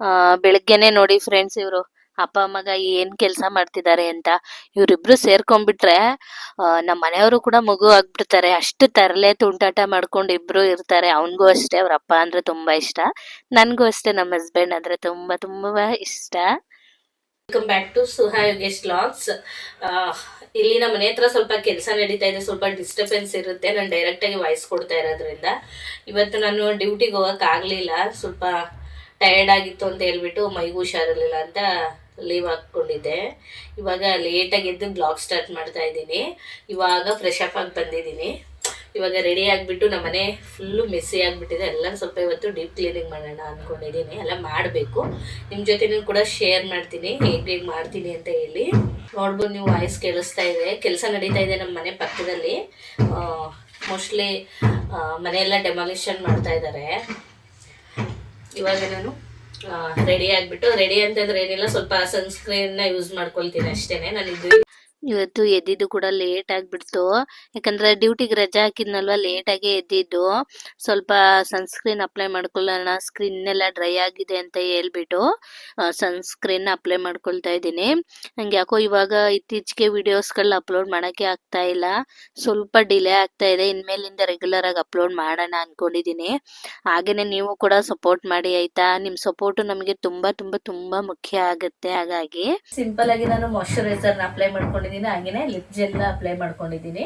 ಆ, ಬೆಳಗ್ಗೆನೆ ನೋಡಿ ಫ್ರೆಂಡ್ಸ್ ಇವರು, ಅಪ್ಪ ಮಗ ಏನ್ ಕೆಲಸ ಮಾಡ್ತಿದ್ದಾರೆ ಅಂತ. ಇವ್ರಿಬ್ರು ಸೇರ್ಕೊಂಡ್ಬಿಟ್ರೆ ನಮ್ಮ ಮನೆಯವರು ಕೂಡ ಮಗು ಆಗ್ಬಿಡ್ತಾರೆ. ಅಷ್ಟು ತರಲೆ ತುಂಟಾಟ ಮಾಡ್ಕೊಂಡು ಇಬ್ರು ಇರ್ತಾರೆ. ಅವನಿಗೂ ಅಷ್ಟೇ, ಅವ್ರ ಅಪ್ಪ ಅಂದ್ರೆ ತುಂಬಾ ಇಷ್ಟ. ನನ್ಗೂ ಅಷ್ಟೇ ನಮ್ಮ ಹಸ್ಬೆಂಡ್ ಅಂದ್ರೆ ತುಂಬಾ ತುಂಬಾ ಇಷ್ಟ. Welcome back to Suha Yogesh logs ಇಲ್ಲಿ ನಮ್ಮ ಮನೆ ಹತ್ರ ಸ್ವಲ್ಪ ಕೆಲಸ ನಡೀತಾ ಇದೆ. ಸ್ವಲ್ಪ ಡಿಸ್ಟರ್ಬೆನ್ಸ್ ಇರುತ್ತೆ. ನಾನು ಡೈರೆಕ್ಟ್ ಆಗಿ ವಾಯ್ಸ್ ಕೊಡ್ತಾ ಇರೋದ್ರಿಂದ. ಇವತ್ತು ನಾನು ಡ್ಯೂಟಿಗೆ ಹೋಗಕ್ ಆಗ್ಲಿಲ್ಲ. ಸ್ವಲ್ಪ ಟಯರ್ಡ್ ಆಗಿತ್ತು ಅಂತ ಹೇಳ್ಬಿಟ್ಟು ಮೈಗೂ ಹುಷಾರಿರ್ಲಿಲ್ಲ ಅಂತ ಲೀವ್ ಹಾಕ್ಕೊಂಡಿದ್ದೆ. ಇವಾಗ ಲೇಟಾಗಿ ಎದ್ದು ಬ್ಲಾಗ್ ಸ್ಟಾರ್ಟ್ ಮಾಡ್ತಾ ಇದ್ದೀನಿ. ಇವಾಗ ಫ್ರೆಶ್ ಅಪ್ ಆಗಿ ಬಂದಿದ್ದೀನಿ. ಇವಾಗ ರೆಡಿ ಆಗಿಬಿಟ್ಟು ನಮ್ಮ ಮನೆ ಫುಲ್ಲು ಮೆಸ್ಸಿ ಆಗಿಬಿಟ್ಟಿದೆ. ಎಲ್ಲ ಸ್ವಲ್ಪ ಇವತ್ತು ಡೀಪ್ ಕ್ಲೀನಿಂಗ್ ಮಾಡೋಣ ಅಂದ್ಕೊಂಡಿದ್ದೀನಿ ಎಲ್ಲ ಮಾಡಬೇಕು. ನಿಮ್ಮ ಜೊತೆನೂ ಕೂಡ ಶೇರ್ ಮಾಡ್ತೀನಿ. ಹೇಗೆ ಹೇಗೆ ಮಾಡ್ತೀನಿ ಅಂತ ಹೇಳಿ. ನೋಡ್ಬೋದು ನೀವು ವಾಯ್ಸ್ ಕೇಳಿಸ್ತಾ ಇದೆ. ಕೆಲಸ ನಡೀತಾ ಇದೆ ನಮ್ಮ ಮನೆ ಪಕ್ಕದಲ್ಲಿ. ಮೋಸ್ಟ್ಲಿ ಮನೆಯೆಲ್ಲ ಡೆಮಾಲಿಷನ್ ಮಾಡ್ತಾ ಇದ್ದಾರೆ. ಇವಾಗ ನಾನು ರೆಡಿ ಆಗ್ಬಿಟ್ಟು ರೆಡಿ ಅಂತಂದ್ರೆ ಏನಿಲ್ಲ ಸ್ವಲ್ಪ ಸನ್ಸ್ಕ್ರೀನ್ನ ಯೂಸ್ ಮಾಡ್ಕೊಳ್ತೀನಿ ಅಷ್ಟೇನೆ. ನಾನು ಇದು ಇವತ್ತು ಎದ್ದಿದ್ದು ಕೂಡ ಲೇಟ್ ಆಗಿಬಿಡ್ತು. ಯಾಕಂದ್ರೆ ಡ್ಯೂಟಿಗೆ ರಜಾ ಹಾಕಿದ್ನಲ್ವ ಆಗಿ ಎದ್ದಿದ್ದು. ಸ್ವಲ್ಪ ಸನ್ಸ್ಕ್ರೀನ್ ಅಪ್ಲೈ ಮಾಡ್ಕೊಳ್ಳೋಣ ಸ್ಕ್ರೀನ್ ಎಲ್ಲ ಡ್ರೈ ಆಗಿದೆ ಅಂತ ಹೇಳ್ಬಿಟ್ಟು ಸನ್ಸ್ಕ್ರೀನ್ ಅಪ್ಲೈ ಮಾಡ್ಕೊಳ್ತಾ ಇದ್ದೀನಿ. ನಂಗೆ ಯಾಕೋ ಇವಾಗ ಇತ್ತೀಚೆಗೆ ವಿಡಿಯೋಸ್ಗಳನ್ನ ಅಪ್ಲೋಡ್ ಮಾಡೋಕ್ಕೆ ಆಗ್ತಾ ಇಲ್ಲ. ಸ್ವಲ್ಪ ಡಿಲೇ ಆಗ್ತಾ ಇದೆ. ಇನ್ಮೇಲಿಂದ ರೆಗ್ಯುಲರ್ ಆಗಿ ಅಪ್ಲೋಡ್ ಮಾಡೋಣ ಅನ್ಕೊಂಡಿದ್ದೀನಿ. ಹಾಗೇನೆ ನೀವು ಕೂಡ ಸಪೋರ್ಟ್ ಮಾಡಿ, ಆಯ್ತಾ? ನಿಮ್ಮ ಸಪೋರ್ಟ್ ನಮಗೆ ತುಂಬಾ ತುಂಬಾ ತುಂಬಾ ಮುಖ್ಯ ಆಗುತ್ತೆ. ಹಾಗಾಗಿ ಸಿಂಪಲ್ ಆಗಿ ನಾನು ಮಾಯಶ್ಚರೈಸರ್ನ ಅಪ್ಲೈ ಮಾಡ್ಕೊಂಡಿದ್ದೀನಿ. ಹಾಗೇನೆ ಲಿಪ್ ಜೆಲ್ನ ಅಪ್ಲೈ ಮಾಡ್ಕೊಂಡಿದ್ದೀನಿ.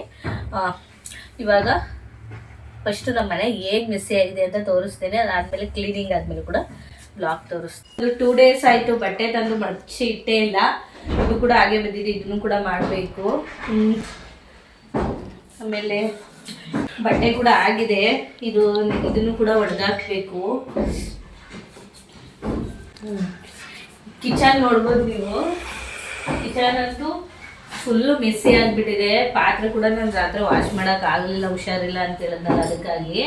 ಇವಾಗ ಫಸ್ಟ್ ನಮ್ಮ ಮನೆ ಹೇಗೆ ಮೆಸ್ಸಿ ಆಗಿದೆ ಅಂತ ತೋರಿಸ್ತೀನಿ. ಅದಾದ್ಮೇಲೆ ಕ್ಲೀನಿಂಗ್ ಆದ್ಮೇಲೆ ಕೂಡ ಬ್ಲಾಗ್ ತೋರಿಸ್ತೀನಿ. ಟೂ ಡೇಸ್ ಆಯ್ತು, ಬಟ್ಟೆ ತಂದು ಮಡಚಿ ಇಟ್ಟೇ ಇಲ್ಲ. ಇದು ಕೂಡ ಹಾಗೆ ಬಂದಿದೆ, ಇದನ್ನು ಕೂಡ ಮಾಡಬೇಕು. ಆಮೇಲೆ ಬಟ್ಟೆ ಕೂಡ ಆಗಿದೆ. ಇದು, ಇದನ್ನು ಕೂಡ ಒಡೆದಾಕ್ಬೇಕು ಕಿಚನ್ ನೋಡ್ಬೋದು ನೀವು. ಕಿಚನ್ ಅಂತೂ ಫುಲ್ಲು ಮೆಸ್ಸಿ ಆಗಿಬಿಟ್ಟಿದೆ. ಪಾತ್ರೆ ಕೂಡ ನಾನು ರಾತ್ರಿ ವಾಶ್ ಮಾಡೋಕೆ ಆಗಲಿಲ್ಲ, ಹುಷಾರಿಲ್ಲ ಅಂತ ಹೇಳಿದ್ನಲ್ಲ ಅದಕ್ಕಾಗಿ.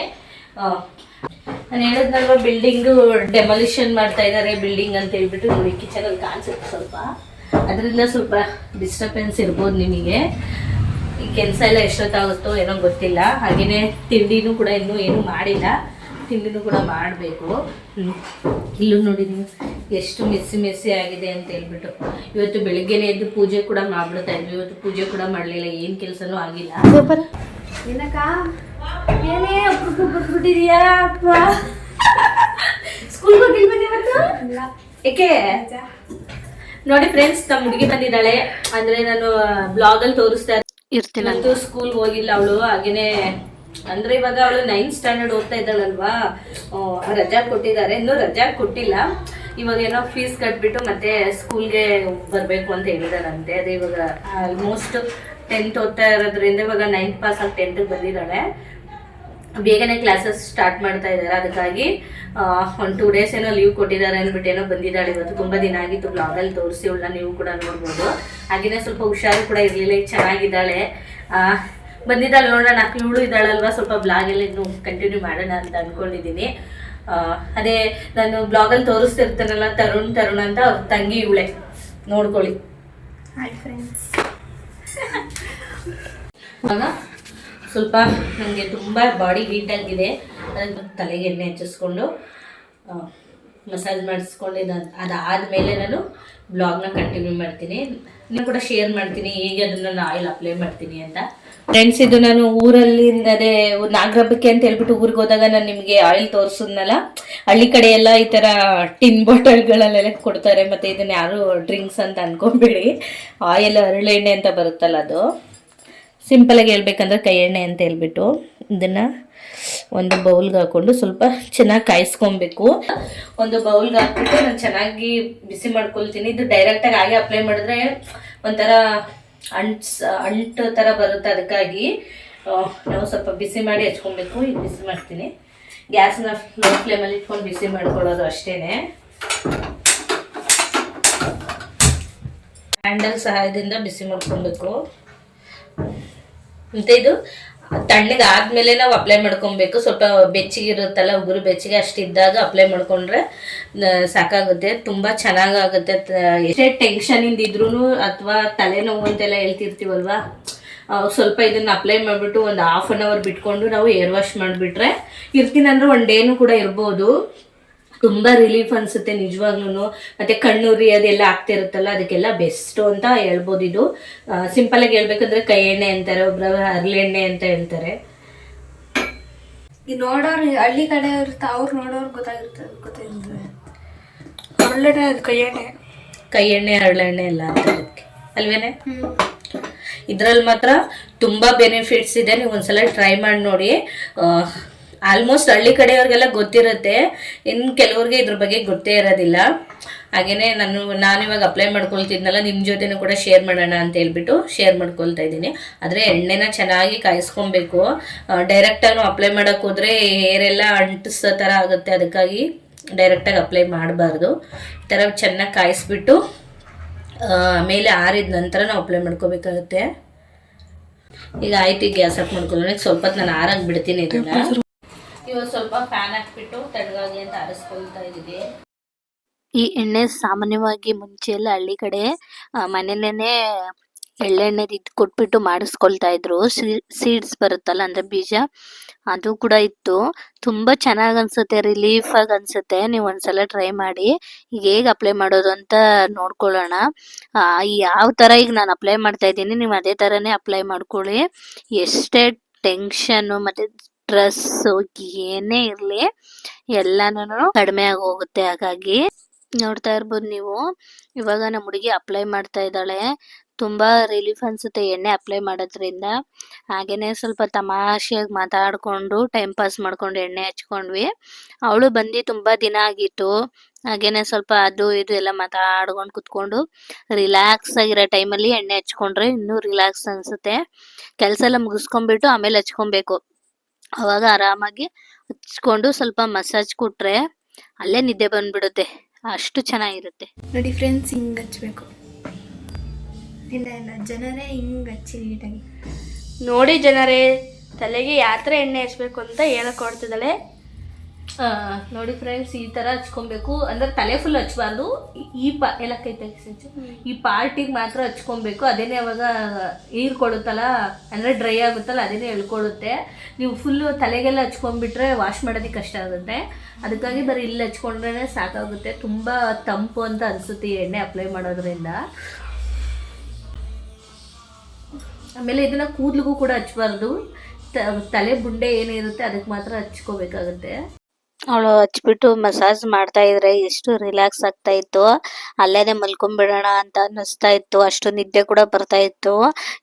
ನಾನು ಹೇಳಿದ್ನಲ್ವ ಬಿಲ್ಡಿಂಗು ಡೆಮಾಲಿಷನ್ ಮಾಡ್ತಾ ಇದ್ದಾರೆ ಬಿಲ್ಡಿಂಗ್ ಅಂತ ಹೇಳ್ಬಿಟ್ಟು ನೋಡಿ ಕಿಚನಲ್ಲಿ ಕಾಣಿಸುತ್ತೆ ಸ್ವಲ್ಪ. ಅದರಿಂದ ಸ್ವಲ್ಪ ಡಿಸ್ಟರ್ಬೆನ್ಸ್ ಇರ್ಬೋದು ನಿಮಗೆ. ಈ ಕೆಲಸ ಎಲ್ಲ ಎಷ್ಟೊತ್ತಾಗುತ್ತೋ ಏನೋ ಗೊತ್ತಿಲ್ಲ. ಹಾಗೆಯೇ ತಿಂಡಿನೂ ಕೂಡ ಇನ್ನೂ ಏನೂ ಮಾಡಿಲ್ಲ. ತಿಂಡಿನೂ ಕೂಡ ಮಾಡಬೇಕು. ಇಲ್ಲೂ ನೋಡಿ ನೀವು ಎಷ್ಟು ಮೆಸ್ಸಿ ಮೆಸ್ಸಿ ಆಗಿದೆ ಅಂತ ಹೇಳ್ಬಿಟ್ಟು. ಇವತ್ತು ಬೆಳಿಗ್ಗೆನೇ ಎದ್ದು ಪೂಜೆ ಕೂಡ ಮಾಡ್ಬಿಡ್ತಾ ಇದ್ವಿ. ಇವತ್ತು ಪೂಜೆ ಕೂಡ ಮಾಡಲಿಲ್ಲ ಏನು ಕೆಲಸನೂ ಆಗಿಲ್ಲ. ಏನಕ್ಕ? ಏನೇ ಸ್ಕೂಲ್ ಇವತ್ತು? ಏಕೆ? ನೋಡಿ ಫ್ರೆಂಡ್ಸ್ ನಮ್ಮ ಹುಡುಗಿ ಬಂದಿದ್ದಾಳೆ. ಅಂದ್ರೆ ನಾನು ಬ್ಲಾಗ್ ಅಲ್ಲಿ ತೋರಿಸ್ತಾ ಇರ್ತೀನಿ ಅಂತೂ ಸ್ಕೂಲ್ ಹೋಗಿಲ್ಲ ಅವಳು ಹಾಗೇನೆ ಅಂದ್ರೆ ಇವಾಗ ಅವಳು ನೈನ್ತ್ ಸ್ಟ್ಯಾಂಡರ್ಡ್ ಓದ್ತಾ ಇದ್ದಾಳಲ್ವಾ? ರಜಾ ಕೊಟ್ಟಿದ್ದಾರೆ. ಇನ್ನೂ ರಜಾ ಕೊಟ್ಟಿಲ್ಲ. ಇವಾಗ ಏನೋ ಫೀಸ್ ಕಟ್ಬಿಟ್ಟು ಮತ್ತೆ ಸ್ಕೂಲ್ಗೆ ಬರಬೇಕು ಅಂತ ಹೇಳಿದಾರಂತೆ. ಅದೇ ಇವಾಗ ಆಲ್ಮೋಸ್ಟ್ ಟೆಂತ್ ಓದ್ತಾ ಇರೋದ್ರಿಂದ ಇವಾಗ ನೈನ್ತ್ ಪಾಸ್ ಆಗಿ ಟೆಂತ್ಗೆ ಬಂದಿದ್ದಾಳೆ. ಬೇಗನೆ ಕ್ಲಾಸಸ್ ಸ್ಟಾರ್ಟ್ ಮಾಡ್ತಾ ಇದ್ದಾರೆ. ಅದಕ್ಕಾಗಿ ಒಂದು ಟೂ ಡೇಸ್ ಏನೋ ಲೀವ್ ಕೊಟ್ಟಿದ್ದಾರೆ ಅಂದ್ಬಿಟ್ಟು ಏನೋ ಬಂದಿದ್ದಾಳೆ. ಇವತ್ತು ತುಂಬ ದಿನ ಆಗಿತ್ತು ಬ್ಲಾಗಲ್ಲಿ ತೋರಿಸಿ ಅವಳನ್ನ ನೀವು ಕೂಡ ನೋಡ್ಬೋದು. ಹಾಗೆಯೇ ಸ್ವಲ್ಪ ಹುಷಾರು ಕೂಡ ಇರಲಿಲ್ಲ. ಈಗ ಚೆನ್ನಾಗಿದ್ದಾಳೆ. ಬಂದಿದ್ದಾಳೆ ನೋಡೋಣ. ಇವಳು ಇದ್ದಾಳಲ್ವಾ? ಸ್ವಲ್ಪ ಬ್ಲಾಗ್ ಎಲ್ಲ ಇನ್ನು ಕಂಟಿನ್ಯೂ ಮಾಡೋಣ ಅಂತ ಅಂದ್ಕೊಂಡಿದ್ದೀನಿ ಅದೇ ನಾನು ಬ್ಲಾಗಲ್ಲಿ ತೋರಿಸ್ತಿರ್ತಾನಲ್ಲ ತರುಣ್ ತರುಣ್ ಅಂತ ಅವ್ರ ತಂಗಿ ಇವಳೆ. ನೋಡ್ಕೊಳ್ಳಿ. ಸ್ವಲ್ಪ ನನಗೆ ತುಂಬ ಬಾಡಿ ಹೀಟ್ ಆಗಿದೆ. ಅದಕ್ಕೆ ತಲೆಗೆ ಎಣ್ಣೆ ಹಚ್ಚಿಸ್ಕೊಂಡು ಮಸಾಜ್ ಮಾಡಿಸ್ಕೊಂಡು ಅದಾದಮೇಲೆ ನಾನು ಬ್ಲಾಗ್ನ ಕಂಟಿನ್ಯೂ ಮಾಡ್ತೀನಿ. ನಾನು ಕೂಡ ಶೇರ್ ಮಾಡ್ತೀನಿ. ಹೇಗೆ ಅದನ್ನು ನಾನು ಆಯಿಲ್ ಅಪ್ಲೈ ಮಾಡ್ತೀನಿ ಅಂತ. ಫ್ರೆಂಡ್ಸ್ ಇದು ನಾನು ಊರಲ್ಲಿಂದ ಅದೇ ನಾಗರಬ್ಬಕ್ಕೆ ಅಂತ ಹೇಳ್ಬಿಟ್ಟು ಊರಿಗೆ ಹೋದಾಗ ನಾನು ನಿಮಗೆ ಆಯಿಲ್ ತೋರಿಸಿದ್ನಲ್ಲ? ಹಳ್ಳಿ ಕಡೆ ಎಲ್ಲ ಈ ಥರ ಟಿನ್ ಬಾಟಲ್ಗಳಲ್ಲೆಲ್ಲ ಕೊಡ್ತಾರೆ. ಮತ್ತು ಇದನ್ನ ಯಾರು ಡ್ರಿಂಕ್ಸ್ ಅಂತ ಅಂದ್ಕೊಂಬೇಡಿ ಆಯಿಲ್ ಹರಳೆಣ್ಣೆ ಅಂತ ಬರುತ್ತಲ್ಲ ಅದು. ಸಿಂಪಲಾಗಿ ಹೇಳ್ಬೇಕಂದ್ರೆ ಕೈ ಎಣ್ಣೆ ಅಂತ ಹೇಳ್ಬಿಟ್ಟು ಇದನ್ನು ಒಂದು ಬೌಲ್ಗೆ ಹಾಕೊಂಡು ಸ್ವಲ್ಪ ಚೆನ್ನಾಗಿ ಕಾಯಿಸ್ಕೊಬೇಕು. ಒಂದು ಬೌಲ್ಗೆ ಹಾಕ್ಬಿಟ್ಟು ನಾನು ಚೆನ್ನಾಗಿ ಬಿಸಿ ಮಾಡ್ಕೊಳ್ತೀನಿ. ಇದು ಡೈರೆಕ್ಟಾಗಿ ಹಾಗೆ ಅಪ್ಲೈ ಮಾಡಿದ್ರೆ ಒಂಥರ ಅಂಟ್ಸ್, ಅಂಟು ಥರ ಬರುತ್ತೆ ಅದಕ್ಕಾಗಿ. ನಾವು ಸ್ವಲ್ಪ ಬಿಸಿ ಮಾಡಿ ಹಚ್ಕೊಬೇಕು. ಈಗ ಬಿಸಿ ಮಾಡ್ತೀನಿ. ಗ್ಯಾಸ್ನ ಲೋ ಫ್ಲೇಮಲ್ಲಿ ಇಟ್ಕೊಂಡು ಬಿಸಿ ಮಾಡ್ಕೊಳ್ಳೋದು ಅಷ್ಟೇ ಹ್ಯಾಂಡಲ್ ಸಹಾಯದಿಂದ ಬಿಸಿ ಮಾಡ್ಕೊಬೇಕು ಮತ್ತೆ ಇದು ತಣ್ಣಗೆ ಆದಮೇಲೆ ನಾವು ಅಪ್ಲೈ ಮಾಡ್ಕೊಬೇಕು. ಸ್ವಲ್ಪ ಬೆಚ್ಚಗೆ ಇರುತ್ತಲ್ಲ, ಉಗುರು ಬೆಚ್ಚಗೆ ಅಷ್ಟಿದ್ದಾಗ ಅಪ್ಲೈ ಮಾಡ್ಕೊಂಡ್ರೆ ಸಾಕಾಗುತ್ತೆ. ತುಂಬಾ ಚೆನ್ನಾಗಾಗುತ್ತೆ. ಎಷ್ಟೇ ಟೆನ್ಷನ್ ಇಂದ ಇದ್ರೂ ಅಥವಾ ತಲೆನೋವು ಅಂತೆಲ್ಲ ಹೇಳ್ತಿರ್ತೀವಲ್ವಾ? ಸ್ವಲ್ಪ ಇದನ್ನ ಅಪ್ಲೈ ಮಾಡಿಬಿಟ್ಟು ಒಂದು ಹಾಫ್ ಅನ್ ಅವರ್ ಬಿಟ್ಕೊಂಡು ನಾವು ಏರ್ ವಾಶ್ ಮಾಡಿಬಿಟ್ರೆ, ಇರ್ತೀನಂದ್ರೆ ಒನ್ ಡೇನು ಕೂಡ ಇರ್ಬೋದು. ತುಂಬಾ ರಿಲೀಫ್ ಅನ್ಸುತ್ತೆ ನಿಜವಾಗ್ಲೂ ಮತ್ತೆ ಕಣ್ಣುರಿ ಅದೆಲ್ಲ ಆಗ್ತಿರುತ್ತಲ್ಲ ಅದಕ್ಕೆಲ್ಲ ಬೆಸ್ಟ್ ಅಂತ ಹೇಳ್ಬೋದು ಇದು. ಸಿಂಪಲ್ ಆಗಿ ಹೇಳ್ಬೇಕಂದ್ರೆ ಕೈ ಎಣ್ಣೆ ಅಂತಾರೆ ಒಬ್ರ ಹರಳೆಣ್ಣೆ ಅಂತ ಹೇಳ್ತಾರೆ. ಈ ನೋಡೋರು ಹಳ್ಳಿ ಕಡೆ ಇರುತ್ತೆ ಅವ್ರು ನೋಡೋರು ಗೊತ್ತಾಗಿರ್ತದೆ ಗೊತ್ತಾಗಿರ್ತದೆ ಹರಳೆಣ್ಣೆ ಅದು ಕೈಯಣ್ಣೆ ಕೈ ಎಣ್ಣೆ ಹರಳೆಣ್ಣೆ ಎಲ್ಲ ಅಂತ ಅದಕ್ಕೆ. ಅಲ್ವೇನೆ? ಇದ್ರಲ್ಲಿ ಮಾತ್ರ ತುಂಬಾ ಬೆನಿಫಿಟ್ಸ್ ಇದೆ ನೀವು ಒಂದ್ಸಲ ಟ್ರೈ ಮಾಡಿ ನೋಡಿ. ಆಲ್ಮೋಸ್ಟ್ ಹಳ್ಳಿ ಕಡೆಯವ್ರಿಗೆಲ್ಲ ಗೊತ್ತಿರುತ್ತೆ. ಇನ್ನು ಕೆಲವ್ರಿಗೆ ಇದ್ರ ಬಗ್ಗೆ ಗೊತ್ತೇ ಇರೋದಿಲ್ಲ. ಹಾಗೇನೆ ನಾನು ನಾನು ಇವಾಗ ಅಪ್ಲೈ ಮಾಡ್ಕೊಳ್ತಿದ್ನಲ್ಲ ನಿಮ್ಮ ಜೊತೆನೂ ಕೂಡ ಶೇರ್ ಮಾಡೋಣ ಅಂತ ಹೇಳ್ಬಿಟ್ಟು ಶೇರ್ ಮಾಡ್ಕೊಳ್ತಾ ಇದ್ದೀನಿ. ಆದರೆ ಎಣ್ಣೆನ ಚೆನ್ನಾಗಿ ಕಾಯಿಸ್ಕೊಬೇಕು. ಡೈರೆಕ್ಟಾಗಿ ಅಪ್ಲೈ ಮಾಡೋಕ್ಕೆ ಹೋದ್ರೆ ಎಲ್ಲ ಅಂಟಿಸೋ ಥರ ಆಗುತ್ತೆ. ಅದಕ್ಕಾಗಿ ಡೈರೆಕ್ಟಾಗಿ ಅಪ್ಲೈ ಮಾಡಬಾರ್ದು. ಈ ಥರ ಚೆನ್ನಾಗಿ ಕಾಯಿಸ್ಬಿಟ್ಟು ಮೇಲೆ ಆರಿದ ನಂತರ ನಾವು ಅಪ್ಲೈ ಮಾಡ್ಕೋಬೇಕಾಗುತ್ತೆ. ಈಗ ಆಯ್ತು ಗ್ಯಾಸ್ ಆಫ್ ಮಾಡ್ಕೊಳ್ಳೋಣ. ಸ್ವಲ್ಪ ನಾನು ಆರಾಗಿ ಬಿಡ್ತೀನಿ ಇದನ್ನ. ಸ್ವಲ್ಪ ಫ್ಯಾನ್ ಹಾಕ್ಬಿಟ್ಟು ತಣ್ಣಗಾಗಿ ಅಂತ ಆರಿಸ್ಕೊಳ್ತಾ ಈ ಎಣ್ಣೆ ಸಾಮಾನ್ಯವಾಗಿ ಮುಂಚೆ ಎಲ್ಲ ಹಳ್ಳಿ ಕಡೆ ಮನೇಲೇನೆ ಎಳ್ಳೆಣ್ಣೆ ಇದ್ ಕೊಟ್ಬಿಟ್ಟು ಮಾಡಿಸ್ಕೊಳ್ತಾ ಇದ್ರು. ಸೀಡ್ಸ್ ಬರುತ್ತಲ್ಲ ಅಂದ್ರೆ ಬೀಜ ಅದು ಕೂಡ ಇತ್ತು. ತುಂಬಾ ಚೆನ್ನಾಗ್ ಅನ್ಸುತ್ತೆ ರಿಲೀಫ್ ಆಗಿ ಅನ್ಸುತ್ತೆ. ನೀವು ಒಂದ್ಸಲ ಟ್ರೈ ಮಾಡಿ ಈಗ ಹೇಗ್ ಅಪ್ಲೈ ಮಾಡೋದು ಅಂತ ನೋಡ್ಕೊಳ್ಳೋಣ. ಆ, ಯಾವ ತರ ಈಗ ನಾನು ಅಪ್ಲೈ ಮಾಡ್ತಾ ಇದ್ದೀನಿ ನೀವು ಅದೇ ತರನೇ ಅಪ್ಲೈ ಮಾಡ್ಕೊಳ್ಳಿ. ಎಷ್ಟೇ ಟೆನ್ಷನ್ ಮತ್ತೆ ಸ್ಟ್ರೆಸ್ ಏನೇ ಇರ್ಲಿ ಎಲ್ಲಾನು ಕಡಿಮೆ ಆಗಿ ಹೋಗುತ್ತೆ ಹಾಗಾಗಿ ನೋಡ್ತಾ ಇರ್ಬೋದು ನೀವು. ಇವಾಗ ನಮ್ಮ ಹುಡುಗಿ ಅಪ್ಲೈ ಮಾಡ್ತಾ ಇದ್ದಾಳೆ. ತುಂಬಾ ರಿಲೀಫ್ ಅನ್ಸುತ್ತೆ ಎಣ್ಣೆ ಅಪ್ಲೈ ಮಾಡೋದ್ರಿಂದ. ಹಾಗೇನೆ ಸ್ವಲ್ಪ ತಮಾಷೆಯಾಗಿ ಮಾತಾಡ್ಕೊಂಡು ಟೈಮ್ ಪಾಸ್ ಮಾಡ್ಕೊಂಡು ಎಣ್ಣೆ ಹಚ್ಕೊಂಡ್ವಿ. ಅವಳು ಬಂದು ತುಂಬಾ ದಿನ ಆಗಿತ್ತು. ಹಾಗೇನೆ ಸ್ವಲ್ಪ ಅದು ಇದು ಎಲ್ಲ ಮಾತಾಡ್ಕೊಂಡು ಕುತ್ಕೊಂಡು ರಿಲ್ಯಾಕ್ಸ್ ಆಗಿರೋ ಟೈಮಲ್ಲಿ ಎಣ್ಣೆ ಹಚ್ಕೊಂಡ್ರೆ ಇನ್ನೂ ರಿಲ್ಯಾಕ್ಸ್ ಅನ್ಸುತ್ತೆ. ಕೆಲಸ ಎಲ್ಲ ಮುಗಿಸ್ಕೊಂಡ್ಬಿಟ್ಟು ಆಮೇಲೆ ಹಚ್ಕೊಬೇಕು. ಅವಾಗ ಆರಾಮಾಗಿ ಹಚ್ಕೊಂಡು ಸ್ವಲ್ಪ ಮಸಾಜ್ ಕೊಟ್ರೆ ಅಲ್ಲೇ ನಿದ್ದೆ ಬಂದ್ಬಿಡುತ್ತೆ. ಅಷ್ಟು ಚೆನ್ನಾಗಿರುತ್ತೆ. ನೋಡಿ ಫ್ರೆಂಡ್ಸ್ ಹಿಂಗೆ ಹಚ್ಬೇಕು. ಇಲ್ಲ ಇಲ್ಲ, ಜನರೇ ಹಿಂಗೆ ಹಚ್ಚಿ ನೀಟಾಗಿ. ನೋಡಿ ಜನರೇ, ತಲೆಗೆ ಯಾತ್ರೆ ಎಣ್ಣೆ ಹಚ್ಬೇಕು ಅಂತ ಹೇಳಕ್ ನೋಡಿ ಫ್ರೆಂಡ್ಸ್ ಈ ತರ ಹಚ್ಕೊಬೇಕು. ಅಂದ್ರೆ ತಲೆ ಫುಲ್ ಹಚ್ಬಾರ್ದು. ಈ- ಪಾ, ಎಲ್ಲ ಕೈ ಈ ಪಾರ್ಟಿಗೆ ಮಾತ್ರ ಹಚ್ಕೊಬೇಕು. ಅದೇನೇ ಅವಾಗ ನೀರು ಕೊಡುತ್ತಲ್ಲ, ಅಂದ್ರೆ ಡ್ರೈ ಆಗುತ್ತಲ್ಲ, ಅದೇನೇ ಎಳ್ಕೊಳ್ಳುತ್ತೆ ನೀವು ಫುಲ್ಲು ತಲೆಗೆಲ್ಲ ಹಚ್ಕೊಂಡ್ಬಿಟ್ರೆ ವಾಶ್ ಮಾಡೋದಕ್ಕೆ ಕಷ್ಟ ಆಗುತ್ತೆ. ಅದಕ್ಕಾಗಿ ಬರೀ ಇಲ್ಲಿ ಹಚ್ಕೊಂಡ್ರೆ ಸಾಕಾಗುತ್ತೆ. ತುಂಬ ತಂಪು ಅಂತ ಅನಿಸುತ್ತೆ ಈ ಎಣ್ಣೆ ಅಪ್ಲೈ ಮಾಡೋದ್ರಿಂದ. ಆಮೇಲೆ ಇದನ್ನ ಕೂದಲಿಗೂ ಕೂಡ ಹಚ್ಬಾರ್ದು. ತಲೆ ಬುಂಡೆ ಏನಿರುತ್ತೆ ಅದಕ್ಕೆ ಮಾತ್ರ ಹಚ್ಕೋಬೇಕಾಗುತ್ತೆ. ಅವಳು ಹಚ್ಬಿಟ್ಟು ಮಸಾಜ್ ಮಾಡ್ತಾ ಇದ್ರೆ ಎಷ್ಟು ರಿಲ್ಯಾಕ್ಸ್ ಆಗ್ತಾ ಇತ್ತು. ಅಲ್ಲೇನೆ ಮಲ್ಕೊಂಡ್ಬಿಡೋಣ ಅಂತ ಅನ್ನಿಸ್ತಾ ಇತ್ತು. ಅಷ್ಟು ನಿದ್ದೆ ಕೂಡ ಬರ್ತಾ ಇತ್ತು.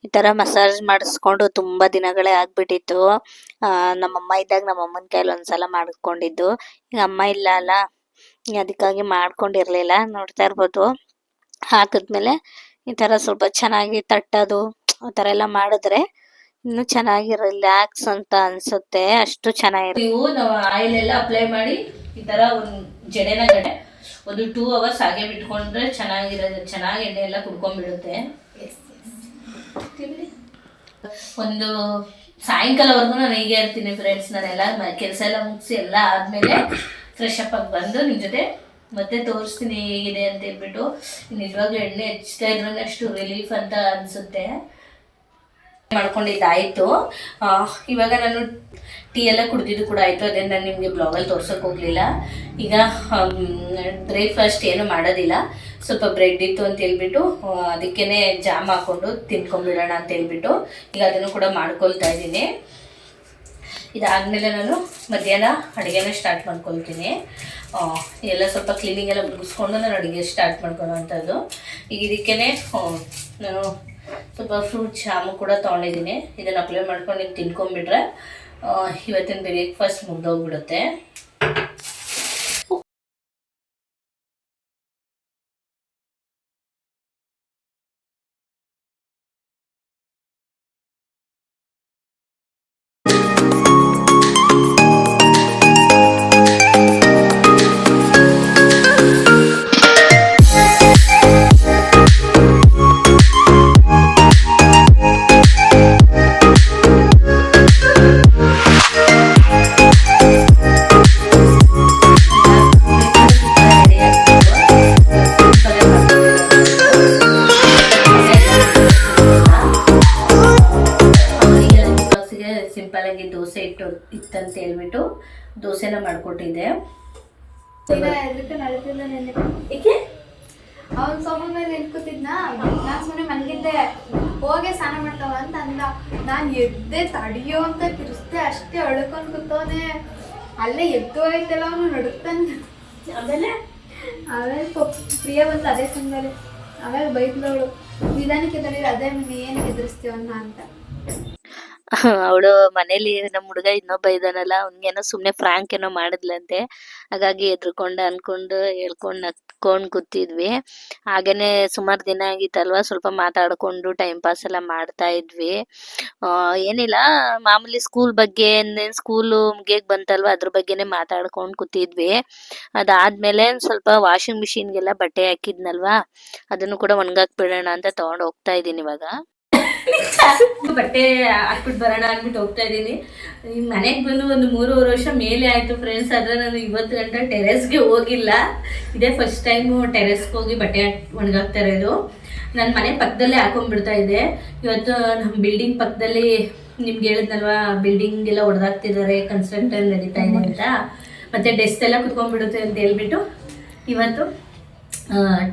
ಈ ತರ ಮಸಾಜ್ ಮಾಡಿಸ್ಕೊಂಡು ತುಂಬಾ ದಿನಗಳೇ ಆಗ್ಬಿಟ್ಟಿತ್ತು. ಆ, ನಮ್ಮಮ್ಮ ಇದ್ದಾಗ ನಮ್ಮಮ್ಮನ ಕೈಲಿ ಒಂದ್ಸಲ ಮಾಡ್ಕೊಂಡಿದ್ದು. ಈಗ ಅಮ್ಮ ಇಲ್ಲ ಅಲ್ಲ. ಅದಕ್ಕಾಗಿ ಮಾಡ್ಕೊಂಡಿರ್ಲಿಲ್ಲ. ನೋಡ್ತಾ ಇರ್ಬೋದು. ಹಾಕಿದ್ಮೇಲೆ ಈ ತರ ಸ್ವಲ್ಪ ಚೆನ್ನಾಗಿ ತಟ್ಟೋದು ಆ ತರ ಎಲ್ಲ ಮಾಡಿದ್ರೆ ಇನ್ನು ಚೆನ್ನಾಗಿ ರಿಲ್ಯಾಕ್ಸ್ ಅಂತ ಅನ್ಸುತ್ತೆ. ಅಷ್ಟು ಚೆನ್ನಾಗಿರುತ್ತೆ. ನೀವು ನಾವು ಆಯಿಲ್ ಎಲ್ಲ ಅಪ್ಲೈ ಮಾಡಿ ಈ ತರ ಒಂದು ಜಡೆನ ಕಡೆ ಒಂದು ಟೂ ಅವರ್ಸ್ ಹಾಗೆ ಬಿಟ್ಕೊಂಡ್ರೆ ಚೆನ್ನಾಗಿರೋದು ಚೆನ್ನಾಗಿ ಎಣ್ಣೆ ಎಲ್ಲ ಕುಡ್ಕೊಂಡ್ಬಿಡುತ್ತೆ. ಒಂದು ಸಾಯಂಕಾಲವರೆಗೂ ನಾನು ಹೀಗೆ ಇರ್ತೀನಿ ಫ್ರೆಂಡ್ಸ್ ನಾನೆಲ್ಲ ಕೆಲಸ ಎಲ್ಲ ಮುಗಿಸಿ ಎಲ್ಲ ಆದ್ಮೇಲೆ ಫ್ರೆಶ್ ಅಪ್ ಆಗಿ ಬಂದು ನಿಮ್ಮ ಜೊತೆ ಮತ್ತೆ ತೋರಿಸ್ತೀನಿ ಹೇಗಿದೆ ಅಂತ ಹೇಳ್ಬಿಟ್ಟು. ನಿಜವಾಗ್ಲೂ ಎಣ್ಣೆ ಹಚ್ತಾ ಇದ್ರೆ ಅಷ್ಟು ರಿಲೀಫ್ ಅಂತ ಅನ್ಸುತ್ತೆ. ಮಾಡ್ಕೊಂಡಿದ್ದಾಯ್ತು. ಇವಾಗ ನಾನು ಟೀ ಎಲ್ಲ ಕುಡ್ದಿದ್ದು ಕೂಡ ಆಯಿತು. ಅದೇ ನಾನು ನಿಮಗೆ ಬ್ಲಾಗಲ್ಲಿ ತೋರ್ಸೋಕೆ ಹೋಗಲಿಲ್ಲ. ಈಗ ಬ್ರೇಕ್ಫಾಸ್ಟ್ ಏನು ಮಾಡೋದಿಲ್ಲ. ಸ್ವಲ್ಪ ಬ್ರೆಡ್ ಇತ್ತು ಅಂತ ಹೇಳ್ಬಿಟ್ಟು ಅದಕ್ಕೇ ಜಾಮ್ ಹಾಕೊಂಡು ತಿನ್ಕೊಂಡ್ಬಿಡೋಣ ಅಂತ ಹೇಳ್ಬಿಟ್ಟು ಈಗ ಅದನ್ನು ಕೂಡ ಮಾಡ್ಕೊಳ್ತಾ ಇದ್ದೀನಿ. ಇದಾದಮೇಲೆ ನಾನು ಮಧ್ಯಾಹ್ನ ಅಡುಗೆನ ಸ್ಟಾರ್ಟ್ ಮಾಡ್ಕೊಳ್ತೀನಿ. ಎಲ್ಲ ಸ್ವಲ್ಪ ಕ್ಲೀನಿಂಗ್ ಎಲ್ಲ ಮುಗಿಸ್ಕೊಂಡು ನಾನು ಅಡುಗೆ ಸ್ಟಾರ್ಟ್ ಮಾಡ್ಕೊಳ್ಳೋ ಅಂಥದ್ದು ಈಗ ಇದಕ್ಕೇ ನಾನು ಸ್ವಲ್ಪ ಫ್ರೂಟ್ ಜಾಮು ಕೂಡ ತೊಗೊಂಡಿದ್ದೀನಿ. ಇದನ್ನು ಅಪ್ಲೈ ಮಾಡ್ಕೊಂಡು ನೀವು ತಿನ್ಕೊಂಡ್ಬಿಟ್ರೆ ಇವತ್ತಿನ ಬ್ರೇಕ್ಫಾಸ್ಟ್ ಮುಗ್ದೋಗ್ಬಿಡುತ್ತೆ. ದೋಸೆನ ಮಾಡಿಕೊಟ್ಟಿದ್ದೆ. ಏಕೆ? ಅವನ್ ಸೋಫಾ ಮೇಲೆ ನಿಂತ್ಕೊತಿದ್ನ. ನಾನ್ ಸುಮ್ಮನೆ ಮಲಗಿದ್ದೆ ಹೋಗಿ ಸ್ನಾನ ಮಾಡ್ತಾವ ಅಂತ ಅಂದ ನಾನ್ ಎದ್ದೆ ತಡಿಯೋ ಅಂತ ಕಿರಿಸ್ದೆ ಅಷ್ಟೇ ಅಳ್ಕೊಂಡ್ ಕೂತವನೆ. ಅಲ್ಲೇ ಎದ್ದು ಹೋಯ್ತಲ್ಲ ಅವನು ನಡುಕ್ತಾನೆ ಆಮೇಲೆ? ಆಮೇಲೆ ಪ್ರಿಯ ಬಂತು ಅದೇ ಸುಮ್ಮನೆ ಆಮೇಲೆ ಬೈದ್ಲವಳು ನಿಧಾನಕ್ಕೆ ತಡೀರಿ ಅದೇ ಏನಕ್ಕೆ ಎದುರಿಸ್ತೀವನ್ನ ಅಂತ. ಅವಳು ಮನೇಲಿ ನಮ್ ಹುಡುಗ ಇನ್ನೊಬ್ಬ ಇದಾನಲ್ಲ ಅವ್ನಿಗೇನೋ ಸುಮ್ನೆ ಫ್ರಾಂಕ್ ಏನೋ ಮಾಡಿದ್ಲಂತೆ. ಹಾಗಾಗಿ ಹೆದ್ರಕೊಂಡು ಅನ್ಕೊಂಡು ಹೇಳ್ಕೊಂಡ್ ನಕ್ಕೊಂಡ್ ಕೂತಿದ್ವಿ. ಹಾಗೇನೆ ಸುಮಾರು ದಿನ ಆಗಿತ್ತಲ್ವಾ, ಸ್ವಲ್ಪ ಮಾತಾಡ್ಕೊಂಡು ಟೈಮ್ ಪಾಸ್ ಎಲ್ಲ ಮಾಡ್ತಾ ಇದ್ವಿ. ಏನಿಲ್ಲ, ಮಾಮೂಲಿ ಸ್ಕೂಲ್ ಬಗ್ಗೆ ಸ್ಕೂಲು ಮುಗಿಯಕ್ ಬಂತಲ್ವಾ, ಅದ್ರ ಬಗ್ಗೆನೆ ಮಾತಾಡ್ಕೊಂಡು ಕೂತಿದ್ವಿ. ಅದಾದ್ಮೇಲೆ ಸ್ವಲ್ಪ ವಾಷಿಂಗ್ ಮಿಷಿನ್ಗೆಲ್ಲ ಬಟ್ಟೆ ಹಾಕಿದ್ನಲ್ವಾ, ಅದನ್ನು ಕೂಡ ಒಣಗಾಕ್ ಬಿಡೋಣ ಅಂತ ತಗೊಂಡ್ ಹೋಗ್ತಾ ಇದೀನಿ ಇವಾಗ. ಬಟ್ಟೆ ಹಾಕ್ಬಿಟ್ಟು ಬರೋಣ ಅಂದ್ಬಿಟ್ಟು ಹೋಗ್ತಾ ಇದ್ದೀನಿ. ಮನೆಗೆ ಬಂದು ಒಂದು ಮೂರುವರೆ ವರ್ಷ ಮೇಲೆ ಆಯ್ತು ಫ್ರೆಂಡ್ಸ್ ಆದ್ರೆ ನಾನು ಇವತ್ತು ಗಂಟೆ ಟೆರೆಸ್ಗೆ ಹೋಗಿಲ್ಲ. ಇದೇ ಫಸ್ಟ್ ಟೈಮು ಟೆರೆಸ್ಗೆ ಹೋಗಿ ಬಟ್ಟೆ ಒಣಗಾಕ್ತಾ ಇರೋದು. ನನ್ನ ಮನೆ ಪಕ್ಕದಲ್ಲೇ ಹಾಕೊಂಡ್ಬಿಡ್ತಾ ಇದ್ದೆ ಇವತ್ತು ನಮ್ಮ ಬಿಲ್ಡಿಂಗ್ ಪಕ್ಕದಲ್ಲಿ ನಿಮ್ಗೆ ಹೇಳಿದ್ನಲ್ವಾ ಬಿಲ್ಡಿಂಗ್ ಎಲ್ಲ ಹೊಡೆದಾಕ್ತಿದ್ದಾರೆ ಕನ್ಸ್ಟ್ರಕ್ಟರ್ ನಡೀತಾ ಇದೆ ಅಂತ. ಮತ್ತೆ ಡೆಸ್ಟ್ ಎಲ್ಲ ಕುತ್ಕೊಂಡ್ಬಿಡುತ್ತೆ ಅಂತ ಹೇಳ್ಬಿಟ್ಟು ಇವತ್ತು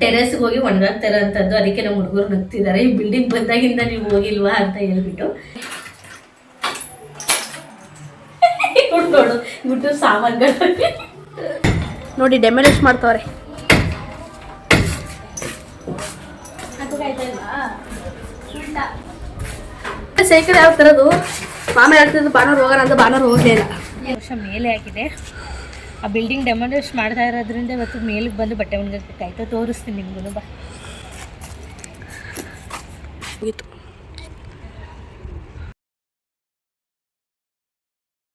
ಟೆರೆಸ್ಗೆ ಹೋಗಿ ಒಣಗಾಕ್ತಾ ಅಂತದ್ದು ಅದಕ್ಕೆ ನಮ್ಮ ಹುಡುಗರು ನಗ್ತಿದ್ದಾರೆ. ಈ ಬಿಲ್ಡಿಂಗ್ ಬಂದಾಗಿಂದ ನೀವು ಹೋಗಿಲ್ವಾ ಅಂತ ಹೇಳ್ಬಿಟ್ಟು. ನೋಡು ಸಾಮಾನ್ಗಳು. ನೋಡಿ ಡೆಮೊಲಿಷ್ ಮಾಡ್ತವ್ರೆ. ಸೈಕಲ್ ಯಾವ ತರದು? ಮಾಮ ಹೇಳ್ತಿದ್ದು ಬಾನವ್ರು ಹೋಗೋಣ ಅಂತ ಬಾನರ್ ಹೋಗಲೇ ಇಲ್ಲ. ವರ್ಷ ಮೇಲೆ ಆಗಿದೆ. ಆ ಬಿಲ್ಡಿಂಗ್ ಡೆಮಾಲಿಷ್ ಮಾಡ್ತಾ ಇರೋದ್ರಿಂದ ಇವತ್ತು ಮೇಲಿಗೆ ಬಂದು ಬಟ್ಟೆ ಒಣಗಬೇಕಾಯ್ತು ತೋರಿಸ್ತೀನಿ ನಿಮ್ಗೂ ಬಾ.